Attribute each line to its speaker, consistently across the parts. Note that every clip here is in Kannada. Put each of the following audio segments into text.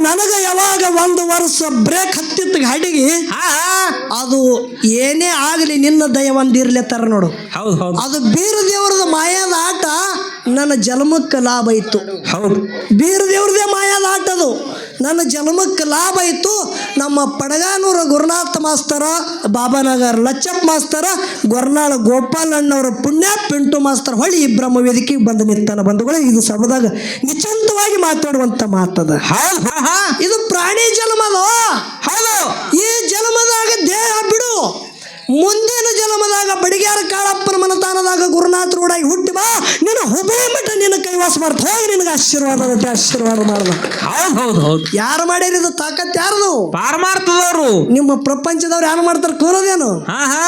Speaker 1: ನನಗ ಯಾವಾಗ ಒಂದು ವರ್ಷ ಬ್ರೇಕ್ ಹತ್ತಿತ್ತು ಗಾಡಿಗೆ ಅದು ಏನೇ ಆಗಲಿ ನಿನ್ನ ದಯ ಒಂದಿರ್ಲಿ ತರ ನೋಡು.
Speaker 2: ಹೌದು ಹೌದು.
Speaker 1: ಅದು ಬೀರ ದೇವರದ ಮಾಯಾದ ಆಟ ನನ್ನ ಜನ್ಮಕ್ಕೆ ಲಾಭ ಇತ್ತು.
Speaker 2: ಹೌದು.
Speaker 1: ಬೀರ ದೇವ್ರದೇ ಮಾಯಾದ ಆಟ ಅದು. ನನ್ನ ಜನ್ಮಕ್ಕೆ ಲಾಭ ಇತ್ತು. ನಮ್ಮ ಪಡಗಾನೂರ ಗುರುನಾಥ ಮಾಸ್ತರ ಬಾಬಾನಗರ್ ಲಚ್ಚಪ್ಪ ಮಾಸ್ತರ ಗೊರ್ನಾಳ ಗೋಪಾಲ್ ಅಣ್ಣವರ ಪುಣ್ಯ ಪಿಂಟು ಮಾಸ್ತರ್ ಹೊಳಿ ಬ್ರಹ್ಮ ವೇದಿಕೆಗೆ ಬಂದು ನಿಂತನ ಬಂಧುಗಳು ಇದು ಸಭದಾಗ ನಿಚಂತವಾಗಿ ಮಾತಾಡುವಂತ ಮಾತದ. ಇದು ಪ್ರಾಣಿ ಜನ್ಮದ.
Speaker 2: ಹೌದು.
Speaker 1: ಈ ಜನ್ಮದಾಗ ದೇಹ ಬಿಡು. ಮುಂದಿನ ಜನ್ಮದಾಗ ಬಡಿಗ್ಯಾರ ಕಾಳಪ್ಪನ ಮನತಾನದಾಗ ಗುರುನಾಥ ರೋಡಾಗಿ ಹುಟ್ಟಿ ಬಾ. ನಿನ್ನ ಹುಬೇ ಮಠ ನಿನ್ನ ಕೈವಾಸ ಮಾಡ್ತ ಹೋಗಿ ನಿನಗೆ ಆಶೀರ್ವಾದ ಆಶೀರ್ವಾದ ಮಾಡ್ದ.
Speaker 2: ಹೌದು ಹೌದು ಹೌದು.
Speaker 1: ಯಾರು ಮಾಡ್ಯಾರ ಇದು ತಾಕತ್ ಯಾರ್ದು?
Speaker 2: ಪಾರಮಾರ್ಥದವರು.
Speaker 1: ನಿಮ್ಮ ಪ್ರಪಂಚದವ್ರು ಯಾರು ಮಾಡ್ತಾರೆ ಕೂರೋದೇನು?
Speaker 2: ಹಾ ಹಾ.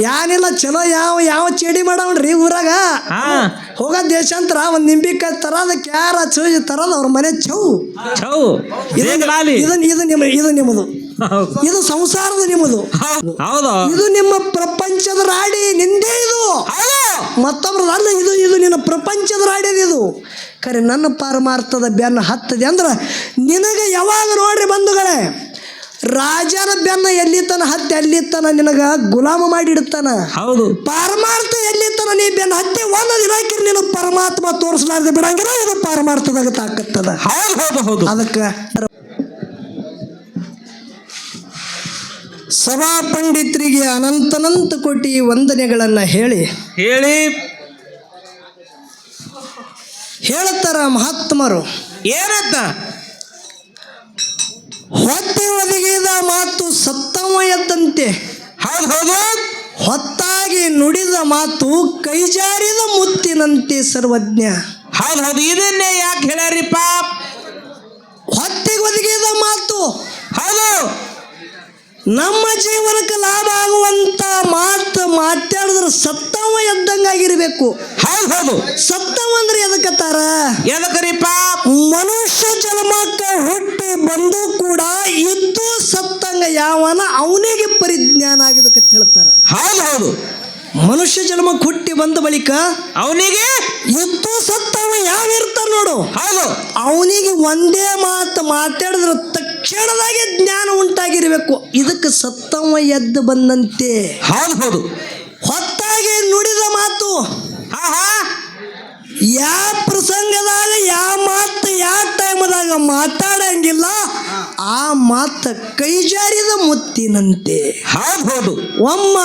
Speaker 1: ಯಾನಿಲ್ಲ ಚಲೋ ಯಾವ ಯಾವ ಚೇಡಿ ಮಾಡವನ್ರಿ ಊರಾಗ?
Speaker 2: ಹಾ.
Speaker 1: ಹೋಗ ದೇಶಾಂತರ ಒಂದ್ ನಿಂಬಿಕಾಯಿ ತರದ ಕ್ಯಾರ ಚೂಜಿ ತರದ ಅವ್ರ ಮನೆ ಚೌ.
Speaker 2: ಚೌ.
Speaker 1: ಇದು ನಿಮ್ಮ ಇದು ನಿಮ್ಮದು. ಇದು ಸಂಸಾರದ ನಿಮ್ಮದು.
Speaker 2: ಹೌದು.
Speaker 1: ಇದು ನಿಮ್ಮ ಪ್ರಪಂಚದ ರಾಡಿ ನಿಂದೇ ಇದು. ಅಲ್ಲ ಇದು ಇದು ನಿನ್ನ ಪ್ರಪಂಚದ ರಾಡಿ ಇದು. ಖರೆ ನನ್ನ ಪಾರಮಾರ್ಥದ ಬೆನ್ನ ಹತ್ತದೆ ಅಂದ್ರೆ ನಿನಗೆ ಯಾವಾಗ ನೋಡ್ರಿ ಬಂಧುಗಳೇ ರಾಜನ ಬೆನ್ನ ಎಲ್ಲಿತನ ಹತ್ತಿ ಅಲ್ಲಿತನ ನಿನಗ ಗುಲಾಮ ಮಾಡಿ ಇಡ್ತಾನ
Speaker 2: ಹೌದು.
Speaker 1: ಪರಮಾರ್ಥ ಎಲ್ಲಿತನ ನೀ ಬೆನ್ನ ಹತ್ತಿ ಒಂದು ಹಾಕಿರಿ ನಿನ್ನ ಪರಮಾತ್ಮ ತೋರಿಸಲಾರ್ದೆ ಬಿಡಂಗಿಲ್ಲ ಇದು ಪಾರಮಾರ್ಥದಾಗ ತಾಕತ್ತದ.
Speaker 2: ಹೌದು ಹೌದು.
Speaker 1: ಅದಕ್ಕೆ ಸಭಾ ಪಂಡಿತರಿಗೆ ಅನಂತನಂತ ಕೋಟಿ ವಂದನೆಗಳನ್ನು ಹೇಳಿ.
Speaker 2: ಹೇಳಿ.
Speaker 1: ಹೇಳುತ್ತಾರ ಮಹಾತ್ಮರು.
Speaker 2: ಏನತ್ತ
Speaker 1: ಹೊತ್ತಿ ಒದಗಿದ ಮಾತು ಸತ್ತವ ಎದ್ದಂತೆ
Speaker 2: ಹೌದು ಹೌದು.
Speaker 1: ಹೊತ್ತಾಗಿ ನುಡಿದ ಮಾತು ಕೈಜಾರಿದ ಮುತ್ತಿನಂತೆ ಸರ್ವಜ್ಞ.
Speaker 2: ಹೌದು ಹೌದು. ಇದನ್ನೇ ಯಾಕೆ ಹೇಳ್ಯಾರಿಪ್ಪ?
Speaker 1: ಹೊತ್ತಿಗೆ ಒದಗಿದ ಮಾತು.
Speaker 2: ಹೌದು.
Speaker 1: ನಮ್ಮ ಜೀವನಕ್ಕೆ ಲಾಭ ಆಗುವಂತ ಮಾತು ಮಾತಾಡಿದ್ರೆ ಸತ್ತವ ಎದ್ದಂಗಾಗಿರ್ಬೇಕು
Speaker 2: ಹೌದು ಹೌದು.
Speaker 1: ಸತ್ತವ ಅಂದ್ರೆ ಎದಕ್ಕತ್ತಾರ
Speaker 2: ಎದಕ್ಕರಿಪ್ಪ
Speaker 1: ಮನುಷ್ಯ ಜನ್ಮಕ್ಕೆ ಹುಟ್ಟಿ ಬಂದು ಕೂಡ ಇದ್ದು ಸತ್ತಂಗ ಯಾವನ ಅವನಿಗೆ ಪರಿಜ್ಞಾನ ಆಗಿದಕ್ಕೆ ಹೇಳ್ತಾರ.
Speaker 2: ಹೌದು ಹೌದು.
Speaker 1: ಮನುಷ್ಯ ಜನ್ಮ ಹುಟ್ಟಿ ಬಂದ ಬಳಿಕ
Speaker 2: ಅವನಿಗೆ
Speaker 1: ಎದ್ದು ಸತ್ತವ ಯಾವ ಇರ್ತಾರ ನೋಡು.
Speaker 2: ಹೌದು.
Speaker 1: ಅವನಿಗೆ ಒಂದೇ ಮಾತು ಮಾತಾಡಿದ್ರೆ ತಕ್ಷಣದಾಗೆ ಜ್ಞಾನ ಉಂಟಾಗಿರಬೇಕು. ಇದಕ್ಕೆ ಸತ್ತವ ಎದ್ದು ಬಂದಂತೆ.
Speaker 2: ಹೌದು ಹೌದು.
Speaker 1: ಹೊತ್ತಾಗಿ ನುಡಿದ ಮಾತು. ಯಾವ ಪ್ರಸಂಗದಾಗ ಯಾವ ಮಾತು ಯಾವ ಟೈಮ್ದಾಗ ಮಾತಾಡಂಗಿಲ್ಲ ಆ ಮಾತು ಕೈ ಜಾರಿದ ಮುತ್ತಿನಂತೆ.
Speaker 2: ಹೌದು ಹೌದು.
Speaker 1: ಒಮ್ಮ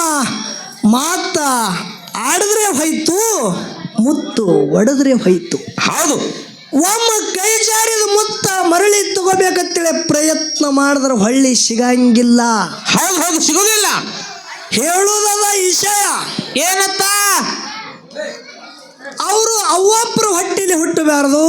Speaker 1: ಮಾತ ಆಡಿದ್ರೆ ಹೋಯ್ತು ಮುತ್ತು ಒಡೆದ್ರೆ ಹೋಯ್ತು.
Speaker 2: ಹೌದು.
Speaker 1: ಒಮ್ಮ ಕೈ ಜಾರಿದ ಮುತ್ತ ಮರಳಿ ತಗೋಬೇಕಂತೇಳಿ ಪ್ರಯತ್ನ ಮಾಡಿದ್ರೆ ಹೊಳ್ಳಿ ಸಿಗಂಗಿಲ್ಲ.
Speaker 2: ಹೌದು ಹೌದು ಸಿಗೋದಿಲ್ಲ.
Speaker 1: ಹೇಳುವುದದ ವಿಷಯ
Speaker 2: ಏನತ್ತ
Speaker 1: ಅವರು ಅವ್ವಪ್ಪರ ಹೊಟ್ಟಿಲಿ ಹುಟ್ಟಬಾರದು.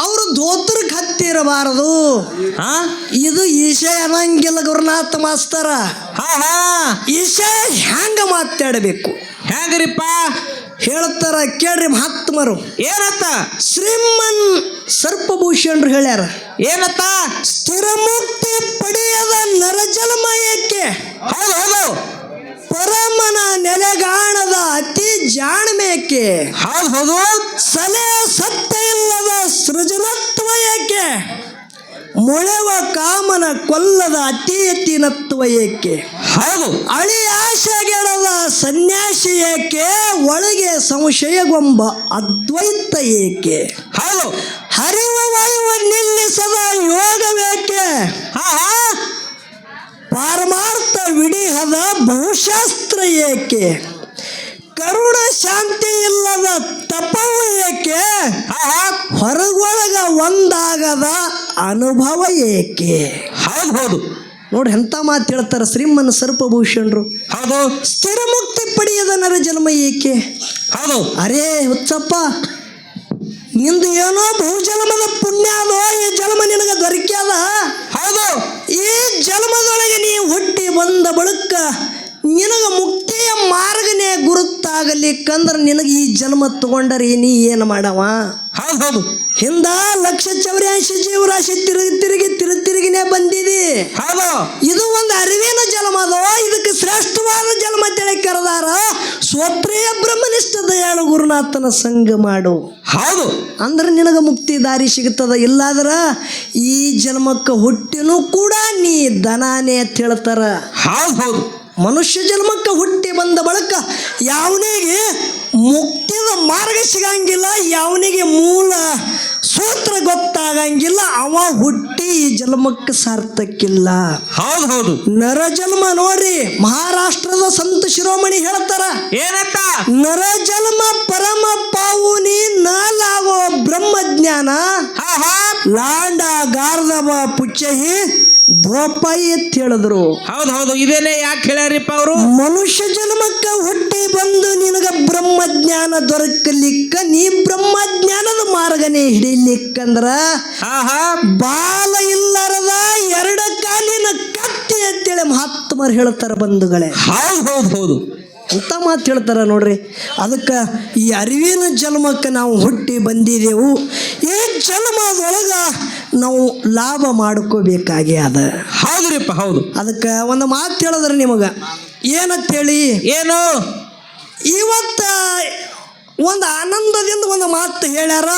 Speaker 1: ಅವರು ಧೋತ್ರಕ್ಕೆ ಹತ್ತಿರಬಾರದು
Speaker 2: ಹಾ
Speaker 1: ಇದು ಈಶೆ ಅನ್ನಂಗಿಲ್ಲ ಗುರುನಾಥ ಮಾಸ್ತರ.
Speaker 2: ಹಾ ಹಾ.
Speaker 1: ಈಶೆ ಹ್ಯಾಂಗ ಮಾತಾಡಬೇಕು?
Speaker 2: ಹ್ಯಾಂಗ್ರಿಪ್ಪ?
Speaker 1: ಹೇಳ್ತಾರ ಕೇಳ್ರಿ ಮಹಾತ್ಮರು.
Speaker 2: ಏನತ್ತ?
Speaker 1: ಶ್ರೀಮನ್ ಸರ್ಪಭೂಷಣರು ಹೇಳ್ಯಾರ.
Speaker 2: ಏನತ್ತ?
Speaker 1: ಸ್ಥಿರ ಮುಕ್ತಿ ಪಡೆಯದ ನರಜಲಮಯಕ್ಕೆ.
Speaker 2: ಹೌದು ಹೌದು.
Speaker 1: ಪರಮನ ನೆಲೆಗಾಣದ ಅತಿ ಜಾಣ್ಮೇಕೆ.
Speaker 2: ಹೌದು ಹೌದು.
Speaker 1: ಸಲೆ ಸತ್ತ ಇಲ್ಲದ ಸೃಜನತ್ವ ಏಕೆ? ಮೊಳೆವ ಕಾಮನ ಕೊಲ್ಲದ ಅತಿ ಎತ್ತಿನತ್ವ ಏಕೆ?
Speaker 2: ಹೌದು.
Speaker 1: ಅಳಿ ಆಶೆಗೆಡದ ಸನ್ಯಾಸಿ ಏಕೆ? ಒಳಗೆ ಸಂಶಯಗೊಂಬ ಅದ್ವೈತ ಏಕೆ?
Speaker 2: ಹೌದು.
Speaker 1: ಹರಿವ ವಾಯುವ ನಿಲ್ಲಿಸದ ಯೋಗವೇಕೆ?
Speaker 2: ಹಾ ಹಾ
Speaker 1: ಪಾರಮಾರ್ಥ ವಿಡಿಹದ ಬಹುಶಾಸ್ತ್ರ ಏಕೆ? ಕರುಣ ಶಾಂತಿ ಇಲ್ಲದ ತಪವು ಏಕೆ? ಹೊರಗೊಳಗ ಒಂದಾಗದ ಅನುಭವ ಏಕೆ?
Speaker 2: ಹೌದು ಹೌದು
Speaker 1: ನೋಡಿ ಎಂಥ ಮಾತು ಹೇಳ್ತಾರೆ ಶ್ರೀಮನ್ ಸರ್ಪಭೂಷಣರು.
Speaker 2: ಹೌದು.
Speaker 1: ಸ್ಥಿರ ಮುಕ್ತಿ ಪಡೆಯದ ನರ ಜನ್ಮ ಏಕೆ?
Speaker 2: ಹೌದು.
Speaker 1: ಅರೇ ಹುಚ್ಚಪ್ಪ ನಿಂದು ಏನೋ ಬಹುಜನ್ಮದ ಗುರುತಾಗಲಿಕ್ಕಂದ್ರೆ ನಿನಗೆ ಈ ಜನ್ಮ ತಗೊಂಡರೆ ನೀ ಏನು ಮಾಡವ?
Speaker 2: ಹೌದು ಹೌದು.
Speaker 1: ಹಿಂದ ಲಕ್ಷ ಚೌರ್ಯಾಶಿ ಜೀವರಾಶಿ ತಿರುಗಿ ತಿರುಗಿ ತಿರುಗಿ ತಿರುಗಿನೇ ಬಂದಿದಿ.
Speaker 2: ಹೌದು.
Speaker 1: ಇದು ಒಂದು ಅರಿವಿನ ಜನ್ಮ ಅದೋ ಇದಕ್ಕೆ ಶ್ರೇಷ್ಠವಾದ ಜನ್ಮ ತಿಳಿ ಕರೆದಾರ. ಸ್ವಪ್ರಿಯ ಬ್ರಹ್ಮನಿಷ್ಠ ದಯಾಳು ಗುರುನಾಥನ ಸಂಘ ಮಾಡು.
Speaker 2: ಹೌದು.
Speaker 1: ಅಂದ್ರೆ ನಿನಗೆ ಮುಕ್ತಿ ದಾರಿ ಸಿಗುತ್ತದ? ಇಲ್ಲಾದ್ರ ಈ ಜನ್ಮಕ್ಕೆ ಹುಟ್ಟಿನೂ ಕೂಡ ನೀ ದನಾನೇ ಅಂತ ಹೇಳ್ತಾರ.
Speaker 2: ಹೌದು ಹೌದು.
Speaker 1: ಮನುಷ್ಯ ಜನ್ಮಕ್ಕೆ ಹುಟ್ಟಿ ಬಂದ ಬಳಿಕ ಯಾವನಿಗೆ ಮುಕ್ತಿದ ಮಾರ್ಗ ಸಿಗಂಗಿಲ್ಲ ಯಾವನಿಗೆ ಮೂಲ ಸೂತ್ರ ಗೊತ್ತಾಗಂಗಿಲ್ಲ ಅವ ಹುಟ್ಟಿ ಈ ಜನ್ಮಕ್ಕೆ ಸಾರ್ಥಕ್ಕಿಲ್ಲ
Speaker 2: ಹೌದು ಹೌದು.
Speaker 1: ನರ ಜನ್ಮ ನೋಡ್ರಿ ಮಹಾರಾಷ್ಟ್ರದ ಸಂತ ಶಿರೋಮಣಿ ಹೇಳ್ತಾರ
Speaker 2: ಏನಂತ?
Speaker 1: ನರ ಜನ್ಮ ಪರಮ ಪಾವುನಿ ನಾಲಾಗೋ ಬ್ರಹ್ಮಜ್ಞಾನ. ಲಾಂಡ ಗಾರ್ದವ ಪುಚ್ಚಹಿ ಧೋಪಾಯಿ ಅಂತ ಹೇಳಿದ್ರು
Speaker 2: ಹೌದು ಹೌದು. ಇದೇನೆ ಯಾಕೆ ಹೇಳ್ಯಾರಿಪ್ಪ ಅವರು?
Speaker 1: ಮನುಷ್ಯ ಜನ್ಮಕ್ಕ ಹುಟ್ಟಿ ಬಂದು ನಿನಗ ಬ್ರಹ್ಮಜ್ಞಾನ ದೊರಕಲಿಕ್ಕ ನೀ ಬ್ರಹ್ಮಜ್ಞಾನದ ಮಾರ್ಗನೇ ಹಿಡಿಲಿಕ್ಕಂದ್ರ ಬಾಲ ಇಲ್ಲರದ ಎರಡ ಕಾಲಿನ ಕತ್ತಿ ಅಂತೇಳಿ ಮಹಾತ್ಮರು ಹೇಳ್ತಾರ ಬಂಧುಗಳೇ.
Speaker 2: ಹೌದು ಹೌದು ಹೌದು.
Speaker 1: ಅಂತ ಮಾತು ಹೇಳ್ತಾರ ನೋಡ್ರಿ. ಅದಕ್ಕೆ ಈ ಅರಿವಿನ ಜನ್ಮಕ್ಕೆ ನಾವು ಹುಟ್ಟಿ ಬಂದಿದ್ದೆವು ಈ ಜನ್ಮದೊಳಗ ನಾವು ಲಾಭ ಮಾಡ್ಕೋಬೇಕಾಗಿ ಅದ
Speaker 2: ಹೌದ್ರಿಪ್ಪ ಹೌದು.
Speaker 1: ಅದಕ್ಕೆ ಒಂದು ಮಾತು ಹೇಳಿದ್ರೆ ನಿಮಗೆ. ಏನಂತೇಳಿ?
Speaker 2: ಏನು?
Speaker 1: ಇವತ್ತ ಒಂದು ಆನಂದದಿಂದ ಒಂದು ಮಾತು ಹೇಳ್ಯಾರ.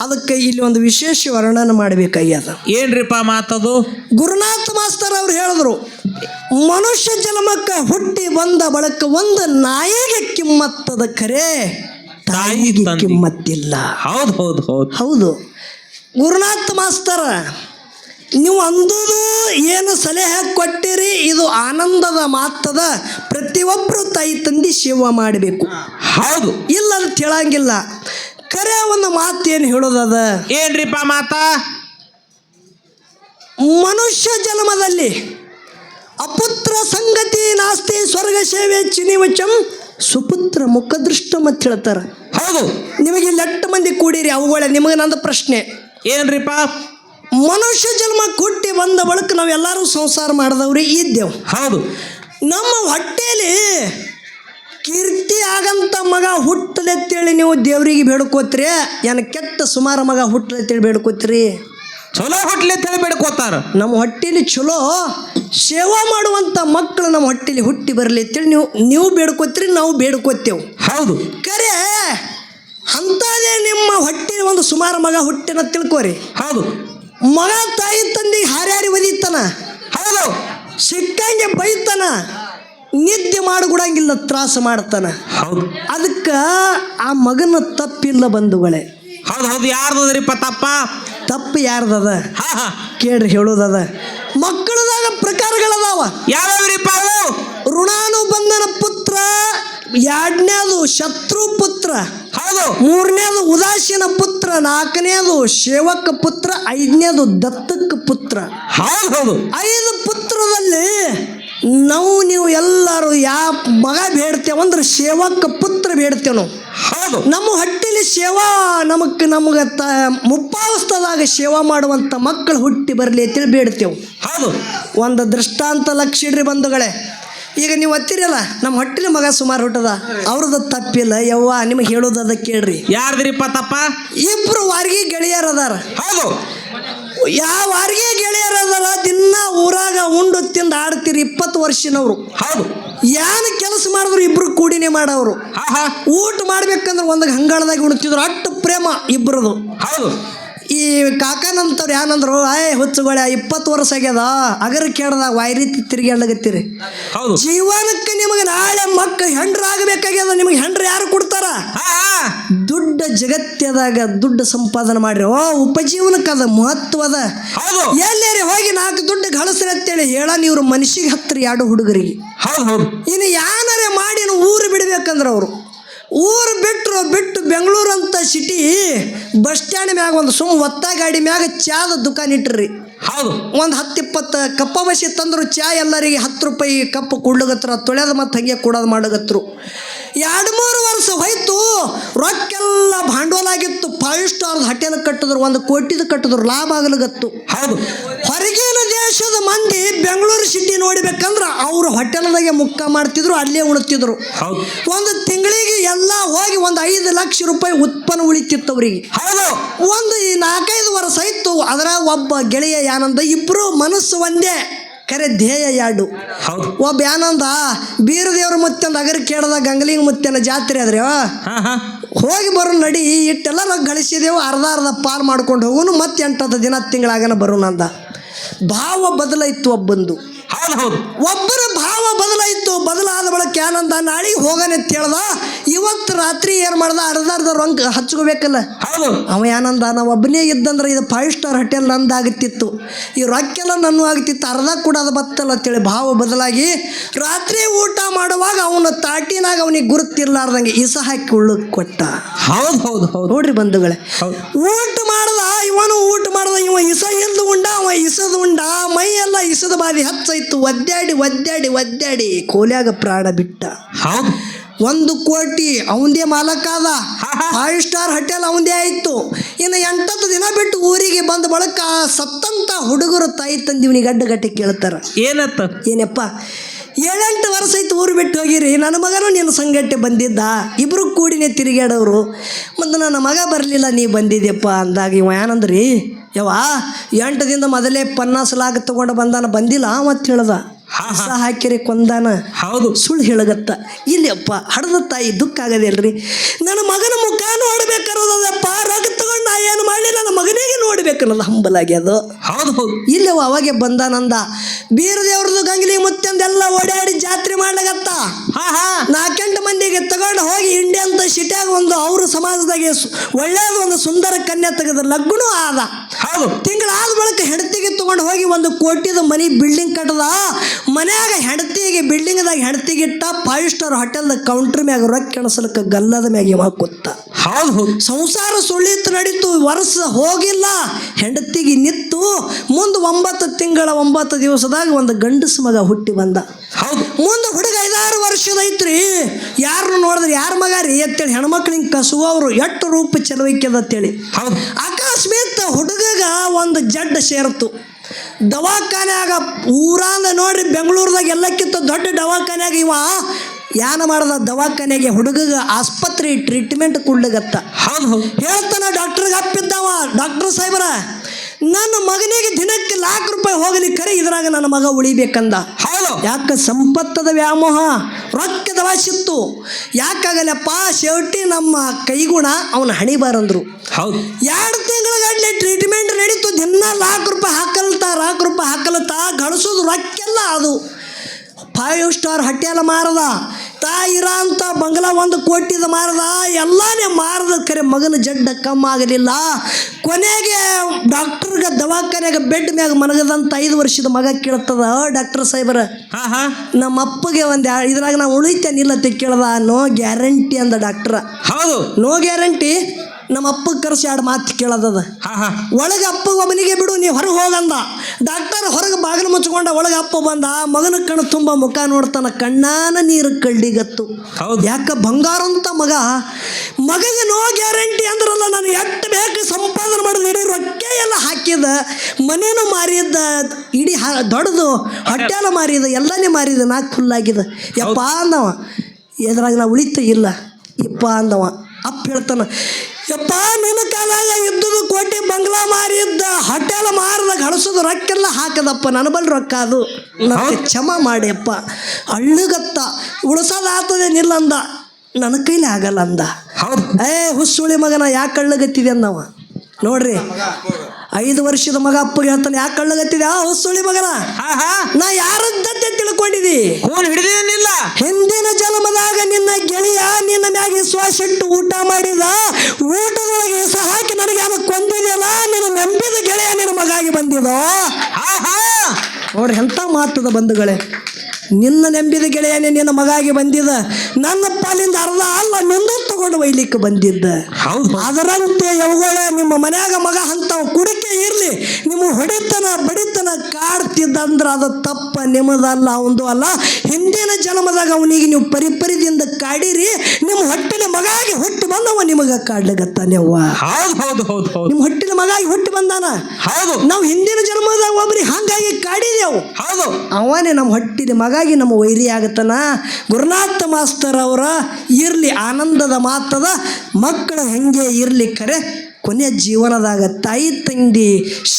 Speaker 1: ಅದಕ್ಕೆ ಇಲ್ಲಿ ಒಂದು ವಿಶೇಷ ವರ್ಣನೆ ಮಾಡಬೇಕಾಗ್ಯದ
Speaker 2: ಏನ್ರಿಪ್ಪ ಮಾತದು?
Speaker 1: ಗುರುನಾಥ ಮಾಸ್ತರ್ ಅವ್ರು ಹೇಳಿದ್ರು ಮನುಷ್ಯ ಜನ್ಮಕ್ಕೆ ಹುಟ್ಟಿ ಬಂದ ಬಳಕ ಒಂದು ನಾಯಿಗೆ ಕಿಮ್ಮತ್ತದ ಖರೆ ತಾಯಿಗೆ. ಕಿಮ್ಮತ್ತಿಲ್ಲ.
Speaker 2: ಹೌದು ಹೌದು ಹೌದು.
Speaker 1: ಹೌದು. ಗುರುನಾಥ ಮಾಸ್ತರ ನೀವು ಅಂದದು ಏನು ಸಲಹೆ ಕೊಟ್ಟಿರಿ ಇದು ಆನಂದದ ಮಾತದ ಪ್ರತಿಯೊಬ್ಬರು ತಾಯಿ ತಂದೆ ಸೇವಾ ಮಾಡಬೇಕು.
Speaker 2: ಹೌದು.
Speaker 1: ಇಲ್ಲ ಅಂತ ಹೇಳಂಗಿಲ್ಲ. ಕರೆ ಒಂದು ಮಾತು ಏನು ಹೇಳೋದದ?
Speaker 2: ಏನ್ರಿಪ್ಪ ಮಾತ?
Speaker 1: ಮನುಷ್ಯ ಜನ್ಮದಲ್ಲಿ ಅಪುತ್ರ ಸಂಗತಿ ನಾಸ್ತಿ ಸ್ವರ್ಗ ಸೇವೆ ಚಿನಿವಚಂ ಸುಪುತ್ರ ಮುಖದೃಷ್ಟ ಅಂತ ಹೇಳ್ತಾರ.
Speaker 2: ಹೌದು.
Speaker 1: ನಿಮಗೆ ಲೆಟ್ಟ ಮಂದಿ ಕೂಡಿರಿ ಅವುಗಳ ನಿಮಗೆ ನಂದು ಪ್ರಶ್ನೆ.
Speaker 2: ಏನ್ರಿಪ್ಪ?
Speaker 1: ಮನುಷ್ಯ ಜನ್ಮ ಹುಟ್ಟಿ ಬಂದ ಬಳಿಕ ನಾವೆಲ್ಲರೂ ಸಂಸಾರ ಮಾಡಿದವ್ರಿ ಇದ್ದೆವು
Speaker 2: ಹೌದು.
Speaker 1: ನಮ್ಮ ಹೊಟ್ಟೆಲಿ ಕೀರ್ತಿ ಆಗಂತ ಮಗ ಹುಟ್ಟಲೆತ್ತೇಳಿ ನೀವು ದೇವರಿಗೆ ಬೇಡ್ಕೋತ್ರಿ. ಏನು ಕೆಟ್ಟ ಸುಮಾರು ಮಗ ಹುಟ್ಟಲೆತ್ತೇಳಿ ಬೇಡ್ಕೋತ್ರಿ.
Speaker 2: ಚಲೋ ಹೊಟ್ಟಲೆತ್ತೇಳಿ ಬೇಡ್ಕೋತಾರ.
Speaker 1: ನಮ್ಮ ಹೊಟ್ಟೆಲಿ ಚಲೋ ಸೇವಾ ಮಾಡುವಂಥ ಮಕ್ಕಳು ನಮ್ಮ ಹೊಟ್ಟೆಲಿ ಹುಟ್ಟಿ ಬರಲಿ ಅಂತೇಳಿ ನೀವು ನೀವು ಬೇಡ್ಕೋತ್ರಿ ನಾವು ಬೇಡ್ಕೋತೇವೆ
Speaker 2: ಹೌದು.
Speaker 1: ಕರೆ ಅಂಥದೇ ನಿಮ್ಮ ಹೊಟ್ಟೆ ಸುಮಾರು ಮಗ ಹುಟ್ಟಿನ ತಿಳ್ಕೋರಿ.
Speaker 2: ಹೌದು.
Speaker 1: ಮಗ ತಾಯಿ ತಂದಿ ಹಾರ್ಯಾರಿ ಒದಿತಾನ
Speaker 2: ಹೌದು.
Speaker 1: ಸಿಕ್ಕಂಗೆ ಬೈತಾನ. ನಿದ್ದೆ ಮಾಡಿಕೊಡಂಗಿಲ್ಲ ತ್ರಾಸ ಮಾಡ್ತಾನ.
Speaker 2: ಹೌದು.
Speaker 1: ಅದಕ್ಕೆ ಆ ಮಗನ ತಪ್ಪಿಲ್ಲ ಬಂಧುಗಳೇ.
Speaker 2: ಹೌದು ಹೌದು. ಯಾರ್ದದ್ರಿಪ್ಪ ತಪ್ಪ?
Speaker 1: ತಪ್ಪು ಯಾರ್ದದ? ಕೇಳ್ರಿ ಹೇಳೋದದ. ಮಕ್ಕಳದಾಗ ಪ್ರಕಾರಗಳದಾವ.
Speaker 2: ಯಾವ್ಯಾವ್ರಿಪ್ಪ
Speaker 1: ಋಣಾನುಬಂಧನ ಪುತ್ರ ಎರಡನೇದು ಶತ್ರು ಪುತ್ರ.
Speaker 2: ಹೌದು.
Speaker 1: ಮೂರನೇದು ಉದಾಸೀನ ಪುತ್ರ ನಾಲ್ಕನೇದು ಸೇವಕ ಪುತ್ರ ಐದನೇದು ದತ್ತಕ ಪುತ್ರ.
Speaker 2: ಹೌದು ಹೌದು.
Speaker 1: ಐದು ಪುತ್ರದಲ್ಲಿ ನಾವು ನೀವು ಎಲ್ಲರೂ ಯಾವ ಮಗ ಬೇಡ್ತೇವೆ ಅಂದ್ರೆ ಸೇವಕ ಪುತ್ರ ಬೇಡ್ತೇವೆ ನಾವು.
Speaker 2: ಹೌದು.
Speaker 1: ನಮ್ಮ ಹಟ್ಟಿಲಿ ಸೇವಾ ನಮಗೆ ನಮಗೆ ತ ಮುಪ್ಪಾವಸ್ತದಾಗ ಸೇವಾ ಮಾಡುವಂಥ ಮಕ್ಕಳು ಹುಟ್ಟಿ ಬರಲಿ ಅಂತೇಳಿ ಬೇಡ್ತೇವೆ.
Speaker 2: ಹೌದು.
Speaker 1: ಒಂದು ದೃಷ್ಟಾಂತ ಲಕ್ಷಿಡ್ರಿ ಬಂಧುಗಳೇ. ಈಗ ನೀವು ಒತ್ತಿರಲ್ಲ ನಮ್ಮ ಹೊಟ್ಟಿನ ಮಗ ಸುಮಾರು ಹುಟ್ಟದ. ಅವ್ರದ್ದು ತಪ್ಪಿಲ್ಲ ಯವ್ವ ನಿಮಗೆ ಹೇಳೋದದ ಕೇಳ್ರಿ.
Speaker 2: ಯಾರ್ದ್ರಿಪ್ಪ ತಪ್ಪ
Speaker 1: ಇಬ್ರು ವಾರ್ಗಿ ಗೆಳೆಯರದಾರ
Speaker 2: ಹೌದು.
Speaker 1: ಯಾವ ವಾರ್ಗಿ ಗೆಳೆಯರದಾರ ದಿನ ಊರಾಗ ಉಂಡು ತಿಂದು ಆಡ್ತೀರಿ ಇಪ್ಪತ್ತು ವರ್ಷನವರು.
Speaker 2: ಹೌದು.
Speaker 1: ಏನು ಕೆಲಸ ಮಾಡಿದ್ರು ಇಬ್ರು ಕೂಡಿನೇ ಮಾಡವರು. ಊಟ ಮಾಡ್ಬೇಕಂದ್ರೆ ಒಂದು ಹಂಗಾಳದಾಗ ಉಣ್ತಿದ್ರು ಅಟ್ಟು ಪ್ರೇಮ ಇಬ್ಬರದು
Speaker 2: ಹೌದು.
Speaker 1: ಈ ಕಾಕನಂತವ್ರು ಏನಂದ್ರು ಆಯ್ ಹುಚ್ಚುಗಳ ಇಪ್ಪತ್ತು ವರ್ಷ ಆಗ್ಯದ ಅಗರ ಕೇಳ್ದಾಗ ವೈರಿ ತಿರ್ಗ್ಯಾಡ್ಲಾಗತ್ತೀರಿ
Speaker 2: ಹೌದು.
Speaker 1: ಜೀವನಕ್ಕೆ ನಿಮಗೆ ನಾಳೆ ಮಕ್ಕ ಹೆಂಡ್ರಾಗಬೇಕಾಗ್ಯದ ನಿಮಗೆ ಹೆಂಡ್ರ ಯಾರು ಕೊಡ್ತಾರ? ದುಡ್ಡ ಜಗತ್ತದಾಗ ದುಡ್ಡು ಸಂಪಾದನೆ ಮಾಡ್ರಿ. ಓ ಉಪಜೀವನಕ್ಕೆ ಅದ ಮಹತ್ವದ
Speaker 2: ಹೌದು.
Speaker 1: ಎಲ್ಲೇರಿ ಹೋಗಿ ನಾಲ್ಕು ದುಡ್ಡು ಗಳಿಸ್ರಿ ಅಂತೇಳಿ ಹೇಳ ನೀವು ಮನುಷ್ಯಗೆ ಹತ್ತಿರ ಎರಡು ಹುಡುಗರಿಗೆ. ಇನ್ನು ಯಾನರೇ ಮಾಡಿ ಊರು ಬಿಡ್ಬೇಕಂದ್ರೆ ಅವರು. ಊರು ಬಿಟ್ಟರು ಬಿಟ್ಟು ಬೆಂಗಳೂರು ಅಂತ ಸಿಟಿ ಬಸ್ ಸ್ಟ್ಯಾಂಡ್ ಮ್ಯಾಗ ಒಂದು ಸುಮ್ ಒತ್ತ ಗಾಡಿ ಮ್ಯಾಗ ಚಾದ ದುಕಾನ್ ಇಟ್ರಿ.
Speaker 2: ಹೌದು.
Speaker 1: ಒಂದು ಹತ್ತು ಇಪ್ಪತ್ತು ಕಪ್ಪ ಬಸಿ ತಂದ್ರು ಚಾ ಎಲ್ಲರಿಗೆ ಹತ್ತು ರೂಪಾಯಿ ಕಪ್ ಕೊಡ್ಲಗತ್ರ ತೊಳೆದು ಮತ್ತು ಹಂಗೆ ಕೊಡೋದು ಮಾಡಗತ್ರು. ಎರಡು ಮೂರು ವರ್ಷ ಹೋಯ್ತು ರೊಕ್ಕೆಲ್ಲ ಭಾಂಡವಾಳ ಆಗಿತ್ತು ಫೈವ್ ಸ್ಟಾರ್ ಹಟೆಲ್ ಕಟ್ಟಿದ್ರು ಒಂದು ಕೋಟಿದು ಕಟ್ಟಿದ್ರು ಲಾಭ ಆಗಲಗತ್ತು.
Speaker 2: ಹೌದು.
Speaker 1: ಹೊರಗಿನ ದೇಶದ ಮಂದಿ ಬೆಂಗಳೂರು ಸಿಟಿ ನೋಡ್ಬೇಕಂದ್ರೆ ಅವರು ಹೋಟೆಲ್ದಾಗೆ ಮುಕ್ಕ ಮಾಡ್ತಿದ್ರು ಅಲ್ಲೇ ಉಣ್ತಿದ್ರು. ಒಂದು ತಿಂಗಳಿಗೆ ಎಲ್ಲ ಹೋಗಿ ಒಂದು ಐದು ಲಕ್ಷ ರೂಪಾಯಿ ಉತ್ಪನ್ನ ಉಳಿತಿತ್ತು ಅವರಿಗೆ.
Speaker 2: ಹೌದು.
Speaker 1: ಒಂದು ಈ ನಾಲ್ಕೈದು ವರ್ಷ ಇತ್ತು ಅದರ ಒಬ್ಬ ಗೆಳೆಯ ಯಾನಂದ ಇಬ್ರು ಮನಸ್ಸು ಒಂದೇ ಕರೆ ಧ್ಯೇಯ ಎರಡು.
Speaker 2: ಹೌದು.
Speaker 1: ಒಬ್ಬ ಯಾನಂದ ಬೀರದೇವ್ರ ಮುತ್ತಂದ ಅಗರ್ ಕೇಳದ ಗಂಗಲಿಂಗ್ ಮುತ್ತನ ಜಾತ್ರೆ ಆದ್ರೆ
Speaker 2: ಹಾ ಹಾ.
Speaker 1: ಹೋಗಿ ಬರೋ ನಡಿ ಇಟ್ಟೆಲ್ಲ ನಾವು ಗಳಿಸಿದೆವು ಅರ್ಧ ಅರ್ಧ ಪಾಲ್ ಮಾಡ್ಕೊಂಡು ಹೋಗುನು ಮತ್ತೆ ಎಂಟತ್ತು ದಿನ ತಿಂಗಳಾಗನ ಬರೋಣ ಅಂದ ಭಾವ ಬದಲಾಯಿತು ಒಬ್ಬಂದು.
Speaker 2: ಹೌದು
Speaker 1: ಒಬ್ಬರ ಭಾವ ಬದಲಾಯಿತು ಬದಲಾದ ಬಳಕ ಏನಂದ ನಾಳೆಗೆ ಹೋಗನೆ ಹೇಳ್ದ. ಇವತ್ತು ರಾತ್ರಿ ಏನು ಮಾಡ್ದ? ಅರ್ಧ ಅರ್ಧ ರೊಂಕ್ ಹಚ್ಕೋಬೇಕಲ್ಲ.
Speaker 2: ಹೌದು.
Speaker 1: ಅವ ಏನಂದ? ನಾವು ಒಬ್ಬನೇ ಇದ್ದಂದ್ರೆ ಇದು ಫೈವ್ ಸ್ಟಾರ್ ಹೋಟೆಲ್ ನಂದು ಆಗತ್ತಿತ್ತು ಈ ರೊಕ್ಕೆಲ್ಲ ನನ್ನ ಆಗ್ತಿತ್ತು. ಅರ್ಧ ಕೂಡ ಅದು ಬತ್ತಲ್ಲ ಅಂತೇಳಿ ಭಾವ ಬದಲಾಗಿ ರಾತ್ರಿ ಊಟ ಮಾಡುವಾಗ ಅವನ ತಾಟಿನಾಗ ಅವನಿಗೆ ಗುರುತಿರ್ಲಾರ್ದಂಗೆ ಇಸ ಹಾಕಿ ಉಳ್ಳಕ್ಕೆ ಕೊಟ್ಟ.
Speaker 2: ಹೌದು ಹೌದು ಹೌದು.
Speaker 1: ನೋಡ್ರಿ ಬಂಧುಗಳೇ.
Speaker 2: ಹೌದು.
Speaker 1: ಊಟ ಇವನು ಊಟ ಮಾಡ್ದ ಇವ ಇಸ ಇಲ್ದು ಉಂಡ ಅವ ಇಸದ ಉಂಡ ಮೈ ಎಲ್ಲ ಇಸದ ಬಾದಿ ಹಚ್ಚಾಯ್ತು ಒದ್ದಾಡಿ ಒದ್ದಾಡಿ ಒದ್ದಾಡಿ ಕೋಲ್ಯಾಗ ಪ್ರಾಣ ಬಿಟ್ಟ.
Speaker 2: ಹೌದು.
Speaker 1: ಒಂದು ಕೋಟಿ ಅವಂದೇ ಮಾಲಕಾದ
Speaker 2: ಹಾ, ಹಾ.
Speaker 1: ಫೈವ್ ಸ್ಟಾರ್ ಹೋಟೆಲ್ ಅವಂದೇ ಆಯಿತು. ಇನ್ನು ಎಂಟತ್ತು ದಿನ ಬಿಟ್ಟು ಊರಿಗೆ ಬಂದ ಬಳಕ ಸತ್ತಂತ ಹುಡುಗರು ತಾಯಿ ತಂದಿವನಿಗೆ ಗಡ್ಡಗಟ್ಟಿ ಕೇಳ್ತಾರ.
Speaker 2: ಏನತ್ತ?
Speaker 1: ಏನಪ್ಪ ಏಳೆಂಟು ವರ್ಷ ಆಯ್ತು ಊರು ಬಿಟ್ಟು ಹೋಗಿರಿ. ನನ್ನ ಮಗನೂ ನಿನ್ನ ಸಂಗಟ್ಟೆ ಬಂದಿದ್ದ. ಇಬ್ಬರು ಕೂಡಿನೇ ತಿರುಗಾಡೋರು. ಮತ್ತು ನನ್ನ ಮಗ ಬರಲಿಲ್ಲ ನೀ ಬಂದಿದ್ಯಪ್ಪ ಅಂದಾಗ ಇವ ಏನಂದ್ರಿ? ಯವಾ ಎಂಟು ದಿನದ ಮೊದಲೇ ಪನ್ನಾಸ್ ಲಾಕ್ ತಗೊಂಡು ಬಂದಾನ ಬಂದಿಲ್ಲ ಮತ್ತೆ ಹೇಳ್ದ. ಹಸ ಹಾಕಿರಿ ಕೊಂದಾನ.
Speaker 2: ಹೌದು.
Speaker 1: ಸುಳ್ಳು ಹೇಳಗತ್ತ. ಇಲ್ಲಪ್ಪ ಹಡದ ತಾಯಿ ದುಃಖ ಆಗದಿಲ್ರಿ. ನನ್ನ ಮಗನ ಮುಖ ನೋಡ್ಬೇಕಾರೋದಪ್ಪ ರಗ ತಗೊಂಡು ನಾ ಏನು ಮಾಡಲಿ? ನನ್ನ ಮಗನಿಗೆ ನೋಡ್ಬೇಕನ್ನೋದು ಹಂಬಲಾಗಿ ಅದು.
Speaker 2: ಹೌದು ಹೌದು.
Speaker 1: ಇಲ್ಲವ ಅವಾಗೆ ಬಂದಾನಂದ ಬೀರದೇವ್ರದ್ದು ದೇವ್ರದ್ದು ಗಂಗಲಿ ಮುತ್ತಂದೆಲ್ಲ ಓಡಾಡಿ ಜಾತ್ರೆ ಮಾಡ್ಲಾಗತ್ತ
Speaker 2: ಹಾ ಹಾ.
Speaker 1: ನಾಲ್ಕೆಂಟು ಮಂದಿಗೆ ತಗೊಂಡು ಹೋಗಿ ಇಂಡಿಯಾ ಅಂತ ಸಿಟಿಯಾಗ ಒಂದು ಅವ್ರ ಸಮಾಜದಾಗೆ ಒಳ್ಳೆಯದು ಒಂದು ಸುಂದರ ಕನ್ಯಾ ತೆಗೆದ ಲಗ್ನೂ ಆದ.
Speaker 2: ಹೌದು
Speaker 1: ತಿಂಗಳಾದ ಬಳಿಕ ಹೆಂಡತಿಗೆ ತಗೊಂಡು ಹೋಗಿ ಒಂದು ಕೋಟಿದ ಮನಿ ಬಿಲ್ಡಿಂಗ್ ಕಟ್ಟದ. ಮನ್ಯಾಗ ಹೆಂಡತಿಗೆ ಬಿಲ್ಡಿಂಗ್ದಾಗ ಹೆಂಡತಿಗಿಟ್ಟ ಫೈವ್ ಸ್ಟಾರ್ ಹೋಟೆಲ್ದ ಕೌಂಟ್ರ್ ಮ್ಯಾಗ ರೊಕ್ಕ ಕೆಣಸಲಕ್ಕ ಗಲ್ಲದ ಮ್ಯಾಗ ಇವಾಗ ಕೂತ.
Speaker 2: ಹೌದು.
Speaker 1: ಸಂಸಾರ ಸುಳಿತು ನಡೀತು ವರ್ಷ ಹೋಗಿಲ್ಲ. ಹೆಂಡತಿಗೆ ನಿತ್ತು ಮುಂದೆ ಒಂಬತ್ತು ತಿಂಗಳ ಒಂಬತ್ತು ದಿವಸದಾಗ ಒಂದು ಗಂಡಸ ಮಗ ಹುಟ್ಟಿ ಬಂದ.
Speaker 2: ಹೌದು.
Speaker 1: ಮುಂದೆ ಹುಡುಗ ಐದಾರು ವರ್ಷದ ಐತ್ರಿ. ಯಾರನ್ನು ನೋಡಿದ್ರೆ ಯಾರ ಮಗ ರೀ? ಅಂತೇಳಿ ಹೆಣ್ಮಕ್ಳಿಗೆ ಕಸುವವರು ಎಷ್ಟು ರೂಪ ಅಂತ ಅಂತೇಳಿ.
Speaker 2: ಹೌದು.
Speaker 1: ಅಕಸ್ಮಾತ್ ಹುಡುಗಗ ಒಂದು ಜಡ್ಡ ಸೇರ್ತು. ದವಾಖಾನ್ಯಾಗ ಊರಾಂದ ನೋಡ್ರಿ ಬೆಂಗಳೂರದಾಗ ಎಲ್ಲಕ್ಕಿಂತ ದೊಡ್ಡ ದವಾಖಾನ್ಯಾಗ ಇವ. ಯಾನ ಮಾಡ್ದ ದವಾಖಾನೆಗೆ ಹುಡುಗಗ ಆಸ್ಪತ್ರೆ ಟ್ರೀಟ್ಮೆಂಟ್ ಕೊಡ್ಲಿಗತ್ತ.
Speaker 2: ಹೌದು.
Speaker 1: ಹೇಳ್ತಾನ ಡಾಕ್ಟರ್ಗೆ ಅಪ್ಪಿದ್ದಾವ. ಡಾಕ್ಟರ್ ಸಾಹೇಬ್ರ ನನ್ನ ಮಗನಿಗೆ ದಿನಕ್ಕೆ ಲಾಖ ರೂಪಾಯಿ ಹೋಗಲಿ ಕರೆ ಇದ್ರಾಗ ನನ್ನ ಮಗ ಉಳಿಬೇಕಂದ.
Speaker 2: ಹೌದು.
Speaker 1: ಯಾಕೆ ಸಂಪತ್ತದ ವ್ಯಾಮೋಹ? ರೊಕ್ಕದ ವಾಸಿತ್ತು ಯಾಕಾಗಲ್ಲಪ್ಪ ಶೆವಟಿ ನಮ್ಮ ಕೈಗುಣ ಅವನ ಹಣಿ ಬಾರಂದ್ರು
Speaker 2: ಹೌದು.
Speaker 1: ಎರಡು ತಿಂಗಳಗಡ್ಲೆ ಟ್ರೀಟ್ಮೆಂಟ್ ನಡೀತು ದಿನ ಲಾಖ ರೂಪಾಯಿ ಹಾಕಲ್ತಾ ಲಾಖ ರೂಪಾಯಿ ಹಾಕಲ್ತಾ ಗಳಿಸೋದು ರೊಕ್ಕೆಲ್ಲ ಅದು. ಫೈವ್ ಸ್ಟಾರ್ ಹಟ್ಯಾಲ ಮಾರದ. ತಾ ಇರೋ ಅಂತ ಬಂಗ್ಲಾ ಒಂದು ಕೋಟಿದ ಮಾರದ ಎಲ್ಲನೇ ಮಾರದ ಕರೆ ಮಗನ ಜಡ್ಡ ಕಮ್ಮ ಆಗಲಿಲ್ಲ. ಕೊನೆಗೆ ಡಾಕ್ಟರ್ಗೆ ದವಾಖಾನೆಗೆ ಬೆಡ್ ಮ್ಯಾಗ ಮನಗದಂತ ಐದು ವರ್ಷದ ಮಗ ಕೇಳ್ತದ ಡಾಕ್ಟರ್ ಸಾಹೇಬರ?
Speaker 2: ಹಾ ಹಾ.
Speaker 1: ನಮ್ಮ ಅಪ್ಪಗೆ ಒಂದು ಇದ್ರಾಗ ನಾವು ಉಳಿತೇನಿಲ್ಲ ಕೇಳ್ದ ನೋ ಗ್ಯಾರಂಟಿ ಅಂದ ಡಾಕ್ಟರ್.
Speaker 2: ಹೌದು.
Speaker 1: No guarantee. ನಮ್ಮ ಅಪ್ಪ ಕರೆಸಿ ಎರಡು ಮಾತು ಕೇಳೋದದ. ಒಳಗೆ ಅಪ್ಪ ಒಬ್ಬನಿಗೆ ಬಿಡು ನೀ ಹೊರಗೆ ಹೋಗಂದ. ಡಾಕ್ಟರ್ ಹೊರಗೆ ಬಾಗಿಲು ಮುಚ್ಕೊಂಡ ಒಳಗೆ ಅಪ್ಪ ಬಂದ ಮಗನ ಕಣ್ಣು ತುಂಬ ಮುಖ ನೋಡ್ತಾನ ಕಣ್ಣಾನ ನೀರು ಕಳ್ಳಿಗತ್ತು.
Speaker 2: ಹೌದು.
Speaker 1: ಯಾಕ ಬಂಗಾರ ಅಂತ ಮಗ? ಮಗಗೆ ನೋ ಗ್ಯಾರಂಟಿ ಅಂದ್ರಲ್ಲ ನಾನು ಎಷ್ಟು ಬೇಕು ಸಂಪಾದನೆ ಮಾಡಿದ ಇಡೀ ರೊಕ್ಕ ಎಲ್ಲ ಹಾಕಿದ ಮನೇನು ಮಾರಿದ ಇಡೀ ಹ ದೊಡ್ಡದು ಹೊಟ್ಟೆಲ್ಲ ಮಾರಿದ ಎಲ್ಲನೇ ಮಾರಿದ ನಾಲ್ಕು ಫುಲ್ಲಾಗಿದ ಯಪ್ಪ ಅಂದವ ಎದ್ರಾಗ ನಾ ಉಳಿತ ಇಲ್ಲ ಇಪ್ಪ ಅಂದವ. ಅಪ್ಪ ಹೇಳ್ತಾನ ಯಪ್ಪ ನಿನ್ನ ಕಾಲಾಗ ಇದ್ದುದು ಕೋಟಿ ಬಂಗ್ಲಾ ಮಾರಿದ್ದ ಹೊಟ್ಟೆಲ್ಲ ಮಾರದ ಗಳಿಸೋದು ರೊಕ್ಕೆಲ್ಲ ಹಾಕದಪ್ಪ ನನ್ನ ಬಳಿ ರೊಕ್ಕ ಅದು. ನನಗೆ ಕ್ಷಮ ಮಾಡಿ ಅಪ್ಪ ಅಳ್ಳಗತ್ತ ಉಳಿಸೋದಾಗ್ತದೆ ನಿಲ್ಲಂದ ನನ್ನ ಕೈಲಿ ಆಗಲ್ಲ ಅಂದ. ಏ ಹುಸುಳಿ ಮಗನ ಯಾಕೆ ಅಳ್ಳುಗತ್ತಿದೆ ಅಂದವ? ನೋಡ್ರಿ. ಐದು ವರ್ಷದ ಮಗ ಅಪ್ಪಗೆ ಹೇಳ್ತಾನೆ ಯಾಕೆ ಕಳ್ಳಗತ್ತಿದೆ ಆ ಸುಳಿ ಮಗನ. ನಾ ಯಾರದ್ದಂತೆ ತಿಳ್ಕೊಂಡಿದಿ?
Speaker 2: ಫೋನ್ ಹಿಡಿದೇನಿಲ್ಲ.
Speaker 1: ಹಿಂದಿನ ಜನ್ಮದಾಗ ನಿನ್ನ ಗೆಳೆಯ ನಿನ್ನ ಮ್ಯಾಗ ವಿಶ್ವಾಸ ಇಟ್ಟು ಊಟ ಮಾಡಿದ ಊಟದೊಳಗೆ ಹೆಸರು ಹಾಕಿ ನನಗೆ ಅದು ಕೊಂದಿದೆಯಲ್ಲ? ನಿನ್ನ ನಂಬಿದ ಗೆಳೆಯ ನಿನ್ನ ಮಗಾಗಿ ಬಂದಿದ? ನೋಡ್ರಿ ಎಂಥ ಮಾತದ ಬಂಧುಗಳೇ. ನಿನ್ನ ನೆಂಬಿದ ಗೆಳೆಯನೇ ನಿನ್ನ ಮಗಾಗಿ ಬಂದಿದ ನನ್ನ ಪಾಲಿಂದ ಅರ್ಧ ಅಲ್ಲ ತಗೊಂಡು ಒಯ್ಲಿಕ್ಕೆ ಬಂದಿದ್ದ. ಅದರಂತೆ ಯಾವಾಗ ನಿಮ್ಮ ಮನ್ಯಾಗ ಮಗ ಅಂತ ಕುಡಿಕೆ ಇರಲಿ ನಿಮ್ಮ ಹೊಡೆತನ ಬಡಿತನ ಕಾಡ್ತಿದ್ದಂದ್ರ ಅದು ತಪ್ಪ ನಿಮ್ಮದಲ್ಲ ಅವಂದು ಅಲ್ಲ. ಹಿಂದಿನ ಜನ್ಮದಾಗ ಅವನಿಗೆ ನೀವು ಪರಿಪರಿದಿಂದ ಕಾಡಿರಿ ನಿಮ್ಮ ಹೊಟ್ಟಿನ ಮಗಾಗಿ ಹುಟ್ಟಿ ಬಂದವ ನಿಮಗ ಕಾಡ್ಲಿಗತ್ತಾನೆವ್ವ
Speaker 2: ಹೌದು ಹೌದು ಹೌದು ಹೌದು.
Speaker 1: ನಿಮ್ಮ ಹೊಟ್ಟಿನ ಮಗಾಗಿ ಹುಟ್ಟಿ ಬಂದಾನ?
Speaker 2: ಹೌದು.
Speaker 1: ನಾವು ಹಿಂದಿನ ಜನ್ಮದಾಗ ಒಬ್ರಿಗೆ ಹಂಗಾಗಿ ಕಾಡಿದೆವು
Speaker 2: ಹೌದು.
Speaker 1: ಅವನೇ ನಮ್ಮ ಹೊಟ್ಟಿದ ಮಗಾಗಿ ನಮ್ಮ ವೈರಿ ಆಗತ್ತನ ಗುರುನಾಥ ಮಾಸ್ತರ್ ಅವರ ಇರ್ಲಿ ಆನಂದದ ಮಾತದ ಮಕ್ಕಳು ಹೆಂಗೆ ಇರಲಿ ಖರೆ ಕೊನೆಯ ಜೀವನದಾಗ ತಾಯಿ ತಂದಿ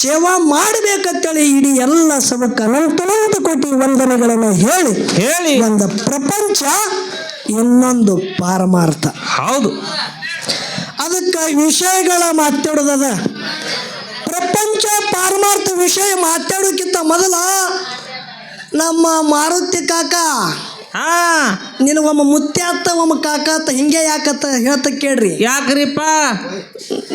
Speaker 1: ಸೇವಾ ಮಾಡಬೇಕಂತೇಳಿ ಇಡೀ ಎಲ್ಲ ಸಭಕ್ಕೆ ಅನಂತನಂತ ಕೋಟಿ ವಂದನೆಗಳನ್ನು ಹೇಳಿ
Speaker 2: ಹೇಳಿ.
Speaker 1: ಒಂದು ಪ್ರಪಂಚ ಇನ್ನೊಂದು ಪಾರಮಾರ್ಥ.
Speaker 2: ಹೌದು.
Speaker 1: ಅದಕ್ಕೆ ವಿಷಯಗಳ ಮಾತಾಡೋದದ. ಪ್ರಪಂಚ ಪಾರಮಾರ್ಥ ವಿಷಯ ಮಾತಾಡೋಕ್ಕಿಂತ ಮೊದಲ ನಮ್ಮ ಮಾರುತಿ ಕಾಕ.
Speaker 2: ಹಾ.
Speaker 1: ನಿನಗೊಮ್ಮ ಮುತ್ಯ ಅತ್ತ ಒಮ್ಮ ಕಾಕ ಅತ್ತ ಹಿಂಗೆ ಯಾಕತ್ತ ಹೇಳ್ತ ಕೇಳ್ರಿ.
Speaker 2: ಯಾಕ್ರಿಪ್ಪ?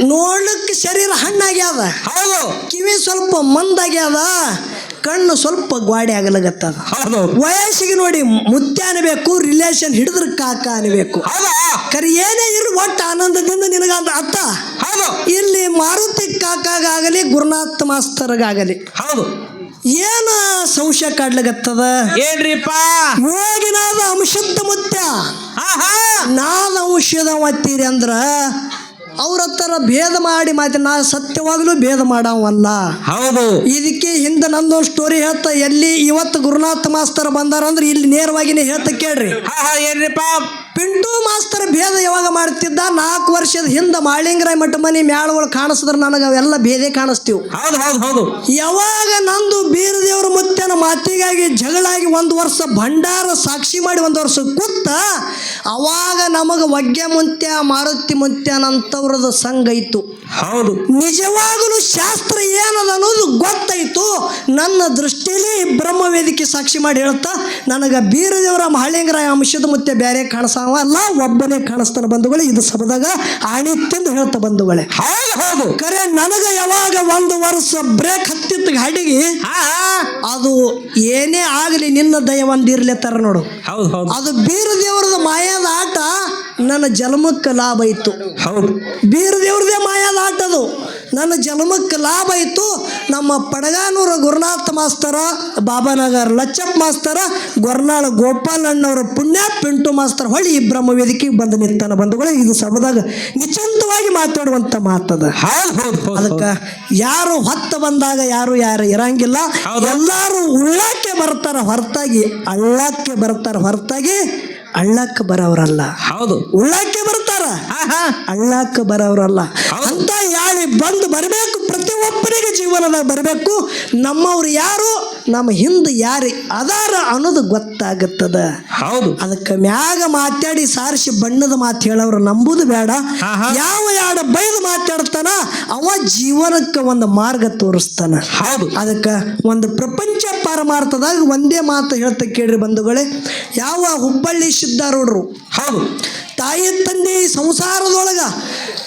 Speaker 1: ನೋಡ್ಲಿಕ್ಕೆ ಶರೀರ ಹಣ್ಣಾಗ್ಯಾದ.
Speaker 2: ಹೌದು.
Speaker 1: ಕಿವಿ ಸ್ವಲ್ಪ ಮಂದಾಗ್ಯಾದ. ಕಣ್ಣು ಸ್ವಲ್ಪ ಗ್ವಾಡಿ ಆಗಲಾಗತ್ತದ
Speaker 2: ಹೌದು.
Speaker 1: ವಯಸ್ಸಿಗೆ ನೋಡಿ ಮುತ್ಯ ಅನ್ಬೇಕು ರಿಲೇಷನ್ ಹಿಡಿದ್ರ ಕಾಕ ಅನ್ಬೇಕು. ಕರಿ ಏನೇ ಇರು ಒಟ್ಟು ಆನಂದದಿಂದ ನಿನಗಂತ ಅತ್ತ
Speaker 2: ಹೌದು.
Speaker 1: ಇಲ್ಲಿ ಮಾರುತಿ ಕಾಕಾಗಲಿ ಗುರುನಾಥ ಮಾಸ್ತರ್ಗಾಗಲಿ.
Speaker 2: ಹೌದು.
Speaker 1: ಏನು ಸಂಶಯ ಕಾಡ್ಲಗತ್ತದ?
Speaker 2: ಏನ್ರಿಪ್ಪ?
Speaker 1: ಯೋಗಿನಾದ ಅಂಶದ ಮುತ್ಯ. ನಾದ ಅಂಶದ ಒತ್ತೀರಿ ಅಂದ್ರ ಅವ್ರ ಹತ್ರ ಭೇದ ಮಾಡಿ ಮಾತಿ ನಾ ಸತ್ಯವಾಗ್ಲೂ ಭೇದ ಮಾಡವಲ್ಲ.
Speaker 2: ಹೌದು.
Speaker 1: ಇದಕ್ಕೆ ಹಿಂದೆ ನಂದೊಂದು ಸ್ಟೋರಿ ಹೇಳ್ತಾ ಎಲ್ಲಿ ಇವತ್ತು ಗುರುನಾಥ ಮಾಸ್ತರ್ ಬಂದಾರ ಅಂದ್ರೆ ಇಲ್ಲಿ ನೇರವಾಗಿನೇ ಹೇಳ್ತಾ ಕೇಳ್ರಿ.
Speaker 2: ಏನ್ರಿಪ್ಪ?
Speaker 1: ಪಿಂಟು ಮಾಸ್ತರ್ ಭೇದ ಯಾವಾಗ ಮಾಡ್ತಿದ್ದ? ನಾಲ್ಕು ವರ್ಷದ ಹಿಂದೆ ಮಾಳಿಂಗರಾಯ್ ಮಠ ಮನೆ ಮ್ಯಾಳಗಳು ಕಾಣಿಸಿದ್ರೆ ನನಗೆ ಅವೆಲ್ಲ ಭೇದೆ ಕಾಣಿಸ್ತೀವಿ.
Speaker 2: ಹೌದು ಹೌದು ಹೌದು.
Speaker 1: ಯಾವಾಗ ನಂದು ಬೀರದೇವ್ರ ಮುತ್ತನ ಮಾತಿಗಾಗಿ ಜಗಳಾಗಿ ಒಂದು ವರ್ಷ ಭಂಡಾರ ಸಾಕ್ಷಿ ಮಾಡಿ ಒಂದು ವರ್ಷ ಕೂತ ಅವಾಗ ನಮಗೆ ಒಗ್ಗೆ ಮುಂತ್ಯ ಮಾರುತಿ ಮುಂತ್ಯನಂತವ್ರದ ಸಂಘ ಇತ್ತು.
Speaker 2: ಹೌದು.
Speaker 1: ನಿಜವಾಗಲೂ ಶಾಸ್ತ್ರ ಏನದ ಅನ್ನೋದು ಗೊತ್ತಾಯ್ತು. ನನ್ನ ದೃಷ್ಟಿಯಲ್ಲಿ ಬ್ರಹ್ಮ ವೇದಿಕೆ ಸಾಕ್ಷಿ ಮಾಡಿ ಹೇಳ್ತಾ ನನಗೆ ಬೀರದೇವರ ಮಹಳಿಂಗರಾಯ ಅಂಶದ ಮುತ್ತೆ ಬೇರೆ ಕಾಣಿಸವ ಅಲ್ಲ ಒಬ್ಬನೇ ಕಾಣಿಸ್ತಾನ ಬಂಧುಗಳೇ ಇದು ಸಭದಾಗ ಆಣಿತ್ಯಂದು ಹೇಳ್ತಾ ಬಂಧುಗಳೇ.
Speaker 2: ಹೌದು ಹೌದು.
Speaker 1: ಕರೆ ನನಗೆ ಯಾವಾಗ ಒಂದು ವರ್ಷ ಬ್ರೇಕ್ ಹತ್ತಿತ್ತು ಗಾಡಿಗೆ ಅದು ಏನೇ ಆಗಲಿ ನಿನ್ನ ದಯ ಒಂದಿರ್ಲಿ ತರ ನೋಡು.
Speaker 2: ಹೌದು ಹೌದು.
Speaker 1: ಅದು ಬೀರದೇವ್ರದ ಮಾಯಾದ ಆಟ ನನ್ನ ಜನ್ಮಕ್ಕೆ ಲಾಭ ಇತ್ತು.
Speaker 2: ಹೌದು.
Speaker 1: ಬೀರದೇವ್ರದೇ ಮಾಯಾದ ಆಟ ಅದು. ನನ್ನ ಜನ್ಮಕ್ಕೆ ಲಾಭ ಇತ್ತು. ನಮ್ಮ ಪಡಗಾನೂರ ಗುರುನಾಥ ಮಾಸ್ತರ ಬಾಬಾನಗರ್ ಲಚ್ಚಪ್ಪ ಮಾಸ್ತರ ಗೊರ್ನಾಳ ಗೋಪಾಲ್ ಅಣ್ಣವರ ಪುಣ್ಯ ಪಿಂಟು ಮಾಸ್ತರ್ ಹೊಳಿ ಈ ಬ್ರಹ್ಮ ವೇದಿಕೆಗೆ ಬಂದು ನಿಂತನ ಬಂಧುಗಳೇ ಇದು ಸಭದಾಗ ನಿಚಂತವಾಗಿ ಮಾತಾಡುವಂಥ ಮಾತದ. ಅದಕ್ಕೆ ಯಾರು ಹೊತ್ತ ಬಂದಾಗ ಯಾರು ಯಾರು ಇರಂಗಿಲ್ಲ. ಎಲ್ಲರೂ ಉಳ್ಳಕ್ಕೆ ಬರ್ತಾರ ಹೊರತಾಗಿ ಅಳ್ಳಕ್ಕೆ ಬರ್ತಾರ ಹೊರತಾಗಿ ಅಳ್ಳಕ್ಕೆ ಬರೋರಲ್ಲ
Speaker 2: ಹೌದು.
Speaker 1: ಉಳ್ಳಕ್ಕೆ ಬರ್ತಾರ.
Speaker 2: ಹಾ ಹಾ
Speaker 1: ಅಳ್ಳಕ್ಕೆ ಬರೋರಲ್ಲ ಅಂತ ಯಾಳಿ ಬಂದು ಬರಬೇಕು ಪ್ರತಿಯೊಬ್ಬರಿಗೆ ಜೀವನದಾಗ ಬರಬೇಕು ನಮ್ಮವ್ರು ಯಾರು? ನಮ್ಮ ಹಿಂದೆ ಯಾರು ಅದಾರ ಅನ್ನೋದು ಗೊತ್ತಾಗುತ್ತದ.
Speaker 2: ಹೌದು.
Speaker 1: ಅದಕ್ಕೆ ಮ್ಯಾಗ ಮಾತಾಡಿ ಸಾರಿಸಿ ಬಣ್ಣದ ಮಾತು ಹೇಳೋರು ನಂಬುದು ಬೇಡ. ಯಾವ ಯಾಡ ಬೈದು ಮಾತಾಡ್ತಾನ ಅವ ಜೀವನಕ್ಕೆ ಒಂದು ಮಾರ್ಗ ತೋರಿಸ್ತಾನ.
Speaker 2: ಹೌದು.
Speaker 1: ಅದಕ್ಕೆ ಒಂದು ಪ್ರಪಂಚ ಪರಮಾರ್ಥದಾಗ ಒಂದೇ ಮಾತು ಹೇಳ್ತಾ ಕೇಳ್ರಿ ಬಂಧುಗಳೇ. ಯಾವ ಹುಬ್ಬಳ್ಳಿ ಸಿದ್ಧಾರೂಢರು
Speaker 2: ಹೌದು.
Speaker 1: ತಾಯಿ ತಂದೆ ಸಂಸಾರದೊಳಗ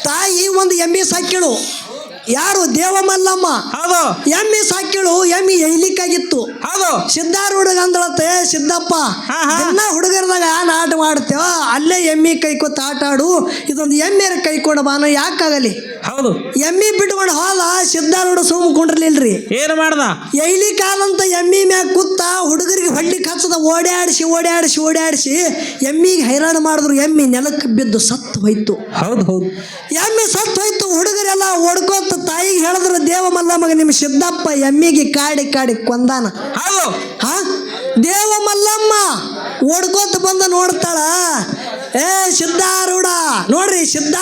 Speaker 1: ತಾಯಿ ಒಂದು ಎಮ್ಮೆ ಸಾಕಿಳು ಯಾರು ದೇವಮಲ್ಲಮ್ಮ?
Speaker 2: ಹೌದು.
Speaker 1: ಎಮ್ಮಿ ಸಾಕಿಳು ಎಮ್ಮಿ ಎಯ್ಲಿಕ್ಕಾಗಿತ್ತು
Speaker 2: ಹೌದು.
Speaker 1: ಸಿದ್ಧಾರೂಢಗ ಅಂದಳತ್ತೆ ಸಿದ್ದಪ್ಪ. ಎಲ್ಲ ಹುಡುಗರದಾಗ ಆಟ ಮಾಡ್ತೇವ ಅಲ್ಲೇ ಎಮ್ಮಿ ಕೈಕೊತ್ತ ಆಟ ಆಡು ಇದೊಂದು ಎಮ್ಮೆರ ಕೈಕೊಡ ಬಾನ ಯಾಕಾಗಲಿ?
Speaker 2: ಹೌದು.
Speaker 1: ಎಮ್ಮಿ ಬಿಟ್ಕೊಂಡು ಹೋದ ಸಿದ್ಧಾರೂಢ ಸುಮ್ಮ ಕುಂಡ್ರಲಿಲ್ರಿ.
Speaker 2: ಏನು ಮಾಡ್ದ?
Speaker 1: ಎಯ್ಲಿ ಕಾಲಂತ ಎಮ್ಮಿ ಮ್ಯಾಗ ಕೂತ ಹುಡುಗರಿಗೆ ಹೊಳ್ಳಿಗೆ ಹಚ್ಚದ ಓಡಾಡಿಸಿ ಓಡಾಡಿಸಿ ಓಡಾಡಿಸಿ ಎಮ್ಮಿಗೆ ಹೈರಾಣ ಮಾಡಿದ್ರು. ಎಮ್ಮಿ ನೆಲಕ್ಕೆ ಬಿದ್ದು ಸತ್ತು ಹೋಯ್ತು.
Speaker 2: ಹೌದು ಹೌದು.
Speaker 1: ಎಮ್ಮಿ ಸತ್ತು ಹೋಯ್ತು ಹುಡುಗರೆಲ್ಲ ಓಡ್ಕೋತ ತಾಯಿಗೆ ಹೇಳಿದ್ರು ದೇವ ಮಲ್ಲಮ್ಮಗ ನಿಮ್ಮ ಸಿದ್ದಪ್ಪ ಎಮ್ಮಿಗೆ ಕಾಡಿ ಕಾಡಿ ಕೊಂದಾನ.
Speaker 2: ಹೌದು.
Speaker 1: ಹಾ? ದೇವ ಮಲ್ಲಮ್ಮ ಓಡ್ಕೋತ ಬಂದ ನೋಡ್ತಾಳ. ಏ ಸಿದ್ಧಾರೂಢ ನೋಡ್ರಿ ಸಿದ್ಧ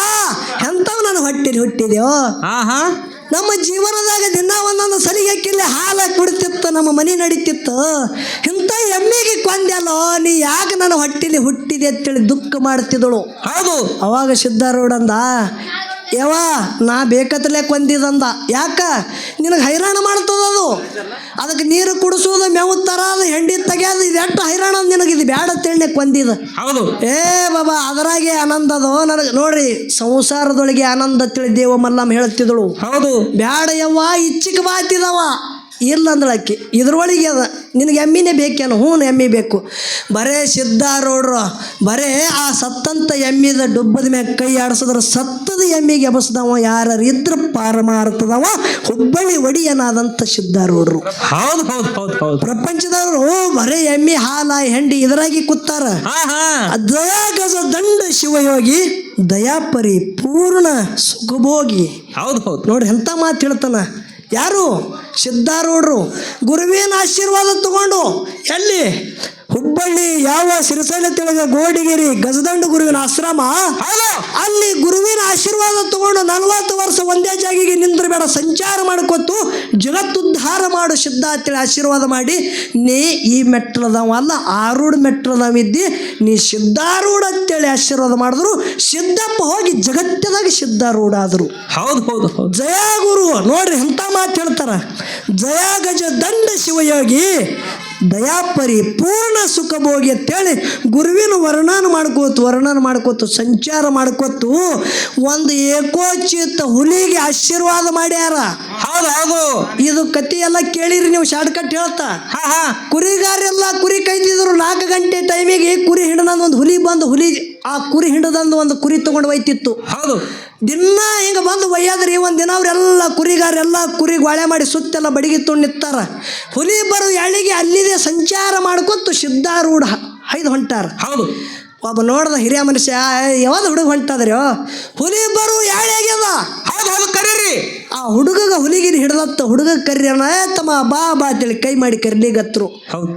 Speaker 1: ಎಂಥವ್ ನಾನು ಹೊಟ್ಟಿರಿ ಹುಟ್ಟಿದೆಯೋ?
Speaker 2: ಹಾ ಹಾ
Speaker 1: ನಮ್ಮ ಜೀವನದಾಗ ದಿನ ಒಂದೊಂದು ಸಲಿಗೆ ಕಿಲ್ಲಿ ಹಾಲು ಕುಡಿತಿತ್ತು ನಮ್ಮ ಮನೆ ನಡೀತಿತ್ತು. ಇಂಥ ಎಮ್ಮೆಗೆ ಕೊಂದ್ಯಲ್ಲೋ ನೀ ಯಾಕೆ ನನ್ನ ಹೊಟ್ಟಿಲಿ ಹುಟ್ಟಿದೆ ಅಂತೇಳಿ ದುಃಖ ಮಾಡ್ತಿದ್ದಳು.
Speaker 2: ಹೌದು.
Speaker 1: ಅವಾಗ ಸಿದ್ಧಾರೂಢ ಅಂದ ಯವ ನಾ ಬೇಕತ್ತಲೆ ಕೊಂದಿದಂದ. ಯಾಕ? ನಿನಗೆ ಹೈರಾಣ ಮಾಡ್ತದ ಅದು. ಅದಕ್ಕೆ ನೀರು ಕುಡಿಸೋದು ಮೇವು ತರೋದು ಹೆಂಡಿ ತೆಗೆಯೋದು ಇದು ಎಷ್ಟು ಹೈರಾಣ ಅಂದ್ ನಿನಗೆ? ಇದು ಬ್ಯಾಡ ತೇಳನೆ ಕೊಂದಿದ.
Speaker 2: ಹೌದು.
Speaker 1: ಏ ಬಾಬಾ ಅದರಾಗೆ ಆನಂದ ಅದು ನನಗೆ. ನೋಡ್ರಿ ಸಂಸಾರದೊಳಗೆ ಆನಂದ ತಿಳಿದೇವ ಮಲ್ಲಮ್ಮ ಹೇಳ್ತಿದಳು
Speaker 2: ಹೌದು.
Speaker 1: ಬ್ಯಾಡ ಯವ್ವ ಇಚ್ಚಿಕ ಬಾತಿದವ. ಇಲ್ಲ ಅಕ್ಕಿ ಇದ್ರೊಳಗೆ ಅದ. ನಿನಗೆ ಎಮ್ಮಿನೇ ಬೇಕೇನು ಹ್ಞೂ ಎಮ್ಮಿ ಬೇಕು. ಬರೇ ಸಿದ್ಧಾರೂಢರು ಬರೇ ಆ ಸತ್ತಂತ ಎಮ್ಮಿದ ಡುಬ್ಬದ ಮ್ಯಾಗ ಕೈ ಆಡಿಸಿದ್ರೆ ಸತ್ತದ ಎಮ್ಮಿಗೆ ಎಬಸ್ದವ. ಯಾರು ಇದ್ರ ಪಾರಮಾರ್ತದವ ಹುಬ್ಬಳ್ಳಿ ಒಡಿಯನಾದಂಥ ಸಿದ್ಧಾರೂಢರು.
Speaker 2: ಹೌದು ಹೌದು ಹೌದು ಹೌದು.
Speaker 1: ಪ್ರಪಂಚದವರು ಬರೇ ಎಮ್ಮಿ ಹಾಲ ಹೆಂಡಿ ಇದರಾಗಿ ಕೂತಾರ. ದಯಾಗಜ ದಂಡ ಶಿವಯೋಗಿ ದಯಾಪರಿ ಪೂರ್ಣ ಸುಖಭೋಗಿ.
Speaker 2: ಹೌದು ಹೌದು.
Speaker 1: ನೋಡಿ ಎಂಥ ಮಾತು ಹೇಳ್ತಾನ. ಯಾರು? ಸಿದ್ಧಾರೂಢರು. ಗುರುವಿನ ಆಶೀರ್ವಾದ ತಗೊಂಡು ಎಲ್ಲಿ? ಹುಬ್ಬಳ್ಳಿ ಯಾವ ಸಿರಸಳ್ಳಿ ತೆಳಗ ಗೋಡಿಗೆರಿ ಗಜದಂಡ ಗುರುವಿನ ಆಶ್ರಮ? ಅಲ್ಲಿ ಗುರುವಿನ ಆಶೀರ್ವಾದ ತಗೊಂಡು ನಲವತ್ತು ವರ್ಷ ಒಂದೇ ಜಾಗಿಗೆ ನಿಂದ್ರಬೇಡ ಸಂಚಾರ ಮಾಡ್ಕೊತು ಜಗತ್ತುದ್ಧಾರ ಮಾಡು ಸಿದ್ಧ ಅಂತೇಳಿ ಆಶೀರ್ವಾದ ಮಾಡಿ ನೀ ಈ ಮೆಟ್ಟಲದವಲ್ಲ ಆರೂಢ ಮೆಟ್ಟಲದವಿದ್ದಿ ನೀ ಸಿದ್ಧಾರೂಢ ಅಂತೇಳಿ ಆಶೀರ್ವಾದ ಮಾಡಿದ್ರು ಸಿದ್ದಪ್ಪ ಹೋಗಿ ಜಗತ್ತದಾಗ ಸಿದ್ಧಾರೂಢ ಆದರು.
Speaker 2: ಹೌದು ಹೌದು ಹೌದು.
Speaker 1: ಜಯ ಗುರು ನೋಡ್ರಿ ಎಂಥ ಮಾತು ಹೇಳ್ತಾರ? ಜಯ ಗಜ ದಂಡ ಶಿವಯೋಗಿ ದಯಾಪರಿ ಪೂರ್ಣ ಸುಖ ಭೋಗಿ ಅಂತೇಳಿ ಗುರುವಿನ ವರ್ಣನ ಮಾಡ್ಕೋತು ವರ್ಣನ ಮಾಡ್ಕೋತು ಸಂಚಾರ ಮಾಡ್ಕೋತು ಒಂದು ಏಕೋಚಿತ ಹುಲಿಗೆ ಆಶೀರ್ವಾದ ಮಾಡ್ಯಾರ.
Speaker 2: ಹೌದು ಹೌದು.
Speaker 1: ಇದು ಕತಿ ಎಲ್ಲ ಕೇಳಿರಿ ನೀವು ಶಾರ್ಟ್ ಕಟ್ ಹೇಳ್ತಾ.
Speaker 2: ಹಾ ಹಾ.
Speaker 1: ಕುರಿಗಾರೆಲ್ಲ ಕುರಿ ಕೈದಿದ್ರು ನಾಲ್ಕು ಗಂಟೆ ಟೈಮಿಗೆ ಕುರಿ ಹಿಡಿದಂದು ಒಂದು ಹುಲಿ ಬಂದು ಹುಲಿ ಆ ಕುರಿ ಹಿಡಿದಂದು ಒಂದು ಕುರಿ ತಗೊಂಡು ಒಯ್ತಿತ್ತು
Speaker 2: ಹೌದು.
Speaker 1: ದಿನ ಹಿಂಗೆ ಬಂದು ಒಯ್ಯಾದ್ರಿ, ಒಂದು ದಿನ ಅವರೆಲ್ಲ ಕುರಿಗಾರೆಲ್ಲ ಕುರಿ ಗೊಳೆ ಮಾಡಿ ಸುತ್ತೆಲ್ಲ ಬಡಿಗೆ ತುಂಡಿತ್ತಾರ. ಹುಲಿ ಬರು ಎಳಿಗೆ ಅಲ್ಲಿದೆ ಸಂಚಾರ ಮಾಡ್ಕೊತು ಸಿದ್ಧಾರೂಢ ಐದು ಹೊಂಟಾರ.
Speaker 2: ಹೌದು.
Speaker 1: ಒಬ್ಬ ನೋಡ್ದ ಹಿರಿಯ ಮನುಷ್ಯ ಯಾವ್ದು ಹುಡುಗ ಹೊಂಟದ್ರಿ ಹುಲಿ ಬರು ಯಾಳ್ಯಾಗ್ಯದ
Speaker 2: ಹೌದು ಹೌದು ಕರೀರಿ.
Speaker 1: ಆ ಹುಡುಗಗ ಹುಲಿಗಿನ ಹಿಡ್ದತ್ತ ಹುಡುಗ ಕರ್ಯನ "ಏ ತಮ್ಮ ಬಾ ಬಾ ಅಂತೇಳಿ ಕೈ ಮಾಡಿ ಕರ್ಲಿಗತ್ರು
Speaker 2: ಹೌದು.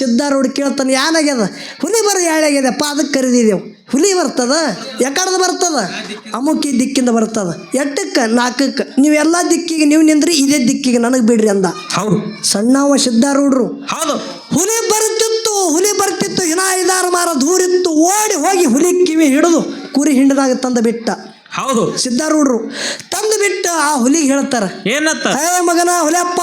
Speaker 1: ಸಿದ್ಧಾರ ಹುಡುಗ ಕೇಳ್ತಾನೆ ಯಾನಾಗ್ಯದ ಹುಲಿ ಬರು ಯಾಳ್ಯಾಗ್ಯದಪ್ಪ ಅದಕ್ಕೆ ಕರೀದಿದೆವು. ಹುಲಿ ಬರ್ತದ? ಯಾಕಡ್ದು ಬರ್ತದ? ಅಮುಕಿ ದಿಕ್ಕಿಂದ ಬರ್ತದ? ಎಟ್ಟಕ್ಕೆ? ನಾಲ್ಕಕ್ಕೆ ನೀವೆಲ್ಲ ದಿಕ್ಕಿಗೆ ನೀವು ನಿಂದ್ರಿ ಇದೇ ದಿಕ್ಕಿಗೆ ನನಗೆ ಬಿಡ್ರಿ ಅಂದ.
Speaker 2: ಹೌದು.
Speaker 1: ಸಣ್ಣವ ಸಿದ್ಧಾರೂಢರು.
Speaker 2: ಹೌದು.
Speaker 1: ಹುಲಿ ಬರ್ತಿತ್ತು ಹುಲಿ ಬರ್ತಿತ್ತು ಹಿನ ಐದಾರು ಮಾರ ದೂರಿತ್ತು ಓಡಿ ಹೋಗಿ ಹುಲಿ ಕಿವಿ ಹಿಡಿದು ಕುರಿ ಹಿಂಡದಾಗ ತಂದು ಬಿಟ್ಟ.
Speaker 2: ಹೌದು.
Speaker 1: ಸಿದ್ಧಾರೂಢರು ತಂದು ಬಿಟ್ಟು ಆ ಹುಲಿಗೆ ಹೇಳ್ತಾರೆ
Speaker 2: ಏನತ್ತ?
Speaker 1: ಏ ಮಗನ ಹುಲಿಯಪ್ಪ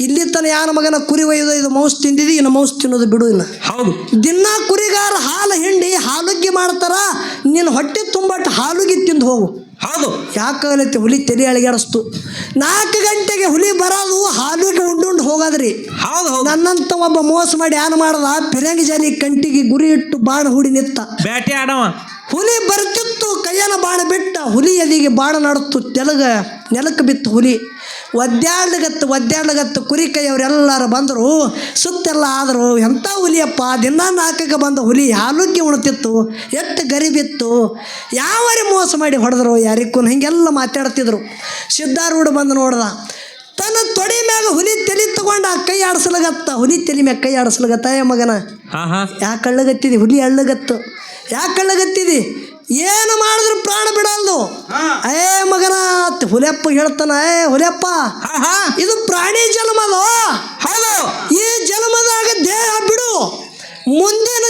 Speaker 1: ಇಲ್ಲಿ ತನ ಯಾನ ಮಗನ ಕುರಿ ಒಯ್ದು ಇದು ಮೌಸ್ ತಿಂದಿದಿ ಇನ್ನು ಮೌಸ್ ತಿನ್ನೋದು ಬಿಡು ಇನ್ನು.
Speaker 2: ಹೌದು.
Speaker 1: ದಿನ ಕುರಿಗಾರ ಹಾಲು ಹಿಂಡಿ ಹಾಲುಗ್ಗಿ ಮಾಡ್ತಾರ ನಿನ್ನ ಹೊಟ್ಟೆ ತುಂಬಟ್ಟು ಹಾಲುಗಿ ತಿಂದು ಹೋಗು.
Speaker 2: ಹೌದು
Speaker 1: ಯಾಕಾಗಲೈತಿ ಹುಲಿ ತಲೆ ಅಳಿಗಾಡಿಸ್ತು? ನಾಲ್ಕು ಗಂಟೆಗೆ ಹುಲಿ ಬರೋದು ಹಾಲಿಗೆ ಉಂಡು ಹೋಗೋದ್ರಿ.
Speaker 2: ಹೌದು ಹೌದು.
Speaker 1: ನನ್ನಂತ ಒಬ್ಬ ಮೋಸ ಮಾಡಿ ಏನು ಮಾಡ್ದ? ಪಿರಂಗಿ ಜಾಲಿ ಕಂಟಿಗೆ ಗುರಿ ಇಟ್ಟು ಬಾಣ ಹೂಡಿ ನಿತ್ತ.
Speaker 2: ಬ್ಯಾಟಿ ಆಡವ.
Speaker 1: ಹುಲಿ ಬರ್ತಿತ್ತು ಕೈಯನ ಬಾಣ ಬಿಟ್ಟ ಹುಲಿ ಎದಿಗೆ ಬಾಣ ನಡ್ತು ತೆಲಗ ನೆಲಕ್ಕೆ ಬಿತ್ತು ಹುಲಿ. ಒದ್ದಾಡ್ಲಗತ್ತು ಒದ್ದಾಡ್ಲಗತ್ತು ಕುರಿ ಕೈಯವರೆಲ್ಲರೂ ಬಂದರು ಸುತ್ತೆಲ್ಲ ಆದರು ಎಂಥ ಹುಲಿಯಪ್ಪ ದಿನ ನಾಲ್ಕಕ್ಕೆ ಬಂದ ಹುಲಿ ಹಾಲುಕ್ಕಿ ಉಣ್ತಿತ್ತು ಎಷ್ಟು ಗರಿಬಿತ್ತು ಯಾವರಿ ಮೋಸ ಮಾಡಿ ಹೊಡೆದ್ರು ಯಾರಿಗೂ ಹಿಂಗೆಲ್ಲ ಮಾತಾಡ್ತಿದ್ರು. ಸಿದ್ಧಾರೂಢ ಬಂದು ನೋಡ್ದ ತನ್ನ ತೊಡೆ ಮ್ಯಾಗ ಹುಲಿ ತೆಲಿ ತಗೊಂಡು ಆ ಕೈ ಆಡಿಸ್ಲಗತ್ತ ಹುಲಿ ತಲೆ ಮ್ಯಾಗ ಕೈ ಆಡಿಸ್ಲಗತ್ತ ಮಗನ?
Speaker 2: ಹಾ ಹಾ
Speaker 1: ಯಾಕೆ ಅಳ್ಳಗತ್ತಿದಿ? ಹುಲಿ ಅಳ್ಳಗತ್ತು. ಯಾಕೆ ಕಳ್ಳಗತ್ತಿದಿ ಏನು ಮಾಡಿದ್ರು ಪ್ರಾಣ ಬಿಡಲ್ದು? ಏ ಮಗನ ಹುಲಿಯಪ್ಪ ಹೇಳ್ತಾನ ಏ ಹುಲಿಯಪ್ಪ
Speaker 2: ಹಾ ಹಾ.
Speaker 1: ಇದು ಪ್ರಾಣಿ ಜನ್ಮದು?
Speaker 2: ಹೌದು.
Speaker 1: ಈ ಜನ್ಮದಾಗ ದೇಹ ಬಿಡು. ಮುಂದಿನ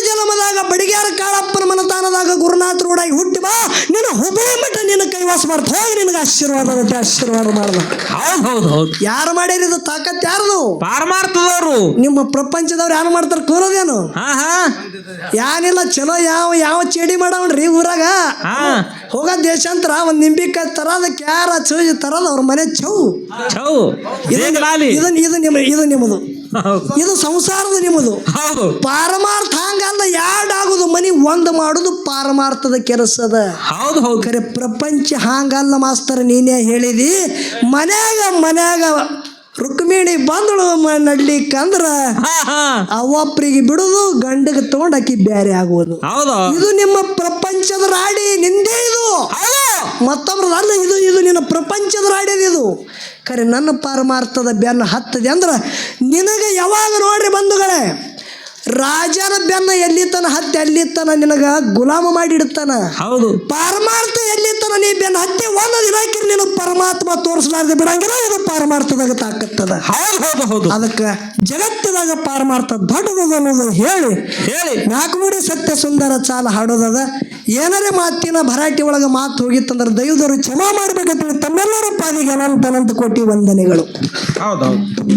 Speaker 1: ಜನ್ಮದಾಗ ಬಡಿಗ್ಯಾರ ಕಾಳಪ್ಪನ ಮನತಾನದಾಗ ಗುರುನಾಥ ರೂಢಾಗಿ ಹುಟ್ಟಿ ಬಾ ನಿನ್ನ ಹುಬೇ ಮಠ ನಿನ್ನ ಕೈವಾಸ ಮಾಡ್ತ ಹೋಗಿ ನಿನಗೆ ಆಶೀರ್ವಾದ ಆಶೀರ್ವಾದ ಮಾಡ್ದ.
Speaker 2: ಹೌದು ಹೌದು ಹೌದು.
Speaker 1: ಯಾರು ಮಾಡ್ಯಾರ ಇದು ತಾಕತ್ ಯಾರದು?
Speaker 2: ಪಾರಮಾರ್ಥದವ್ರು.
Speaker 1: ನಿಮ್ಮ ಪ್ರಪಂಚದವ್ರು ಯಾರು ಮಾಡ್ತಾರೆ ಕೋರೋದೇನು?
Speaker 2: ಹಾ ಹಾ.
Speaker 1: ಯಾನಿಲ್ಲ ಚಲೋ ಯಾವ ಯಾವ ಚೇಡಿ ಮಾಡವನ್ರಿ ಊರಾಗ?
Speaker 2: ಹಾ.
Speaker 1: ಹೋಗ ದೇಶಾಂತರ ಒಂದ್ ನಿಂಬಿಕಾಯಿ ತರದ ಕ್ಯಾರ ಚೂಜಿ ತರದ ಅವ್ರ ಮನೆ ಚೌ.
Speaker 2: ಚೌ.
Speaker 1: ಇದು ಇದು ನಿಮ್ಮ ಇದು ನಿಮ್ಮದು. ಇದು ಸಂಸಾರದ ನಿಮ್ಮದು.
Speaker 2: ಹೌದು.
Speaker 1: ಪಾರಮಾರ್ಥ ಹಂಗಲ್ಲ ಯಾಡ್ ಆಗುದು ಮನಿ ಒಂದು ಮಾಡುದು ಪಾರಮಾರ್ಥದ ಕೆಲಸದ
Speaker 2: ಹೌದು ಹೌದು.
Speaker 1: ಖರೆ ಪ್ರಪಂಚ ಹಾಂಗಲ್ಲ ಮಾಸ್ತರ್ ನೀನೇ ಹೇಳಿದಿ ಮನ್ಯಾಗ ಮನ್ಯಾಗ ರುಕ್ಮಿಣಿ ಬಂದಳು ನಡ್ಲಿಕ್ಕಂದ್ರ ಅವಪ್ರಿಗೆ ಬಿಡುದು ಗಂಡಿಗೆ ತಗೊಂಡು ಆಕಿ ಬ್ಯಾರೆ ಆಗುವುದು.
Speaker 2: ಹೌದು.
Speaker 1: ಇದು ನಿಮ್ಮ ಪ್ರಪಂಚದ ರಾಡಿ ನಿಂದೇ ಇದು.
Speaker 2: ಹೌದು.
Speaker 1: ಮತ್ತೊಬ್ರದ್ದು ಅಲ್ಲ ಇದು ಇದು ನಿನ್ನ ಪ್ರಪಂಚದ ರಾಡಿ ಇದು ಖರೆ ನನ್ನ ಪಾರಮಾರ್ಥದ ಬೆನ್ನ ಹತ್ತದೆ ಅಂದ್ರೆ ನಿನಗೆ ಯಾವಾಗ ನೋಡ್ರಿ ಬಂಧುಗಳೇ? ರಾಜನ ಬೆನ್ನ ಎಲ್ಲಿ ತನ ಹತ್ತಿ ಅಲ್ಲಿ ತನ ನಿನಗ ಗುಲಾಮ ಮಾಡಿ ಇಡ್ತಾನ
Speaker 2: ಹೌದು.
Speaker 1: ಪರಮಾರ್ಥ ಎಲ್ಲಿ ತನ ನೀ ಬೆನ್ನ ಹತ್ತಿ ಒಂದು ದಿನಕ್ಕೆ ನಿನಗೆ ಪರಮಾತ್ಮ ತೋರಿಸಲಾರ್ದೆ ಬಿಡಂಗಿಲ್ಲ ಇದು ಪರಮಾರ್ಥದಾಗ ತಾಕತ್ತದ.
Speaker 2: ಹೌದು ಹೌದು ಹೌದು.
Speaker 1: ಅದಕ್ಕೆ ಜಗತ್ತಿದಾಗ ಪರಮಾರ್ಥ ದೊಡ್ಡದು ಅನ್ನೋದು ಹೇಳಿ.
Speaker 2: ಹೇಳಿ.
Speaker 1: ನಾಲ್ಕುನೂಡಿ ಸತ್ಯ ಸುಂದರ ಚಾಲ ಹಾಡೋದದ. ಏನಾರೇ ಮಾತಿನ ಭರಾಟಿ ಒಳಗೆ ಮಾತು ಹೋಗಿತ್ತಂದ್ರೆ ದೈವದವರು ಕ್ಷಮಾ ಮಾಡ್ಬೇಕಂತೇಳಿ ತಮ್ಮೆಲ್ಲರ ಪಾದಿಗೆ ಅನಂತ ಅನಂತ ಕೋಟಿ ವಂದನೆಗಳು.
Speaker 2: ಹೌದೌದು ಹೌದು.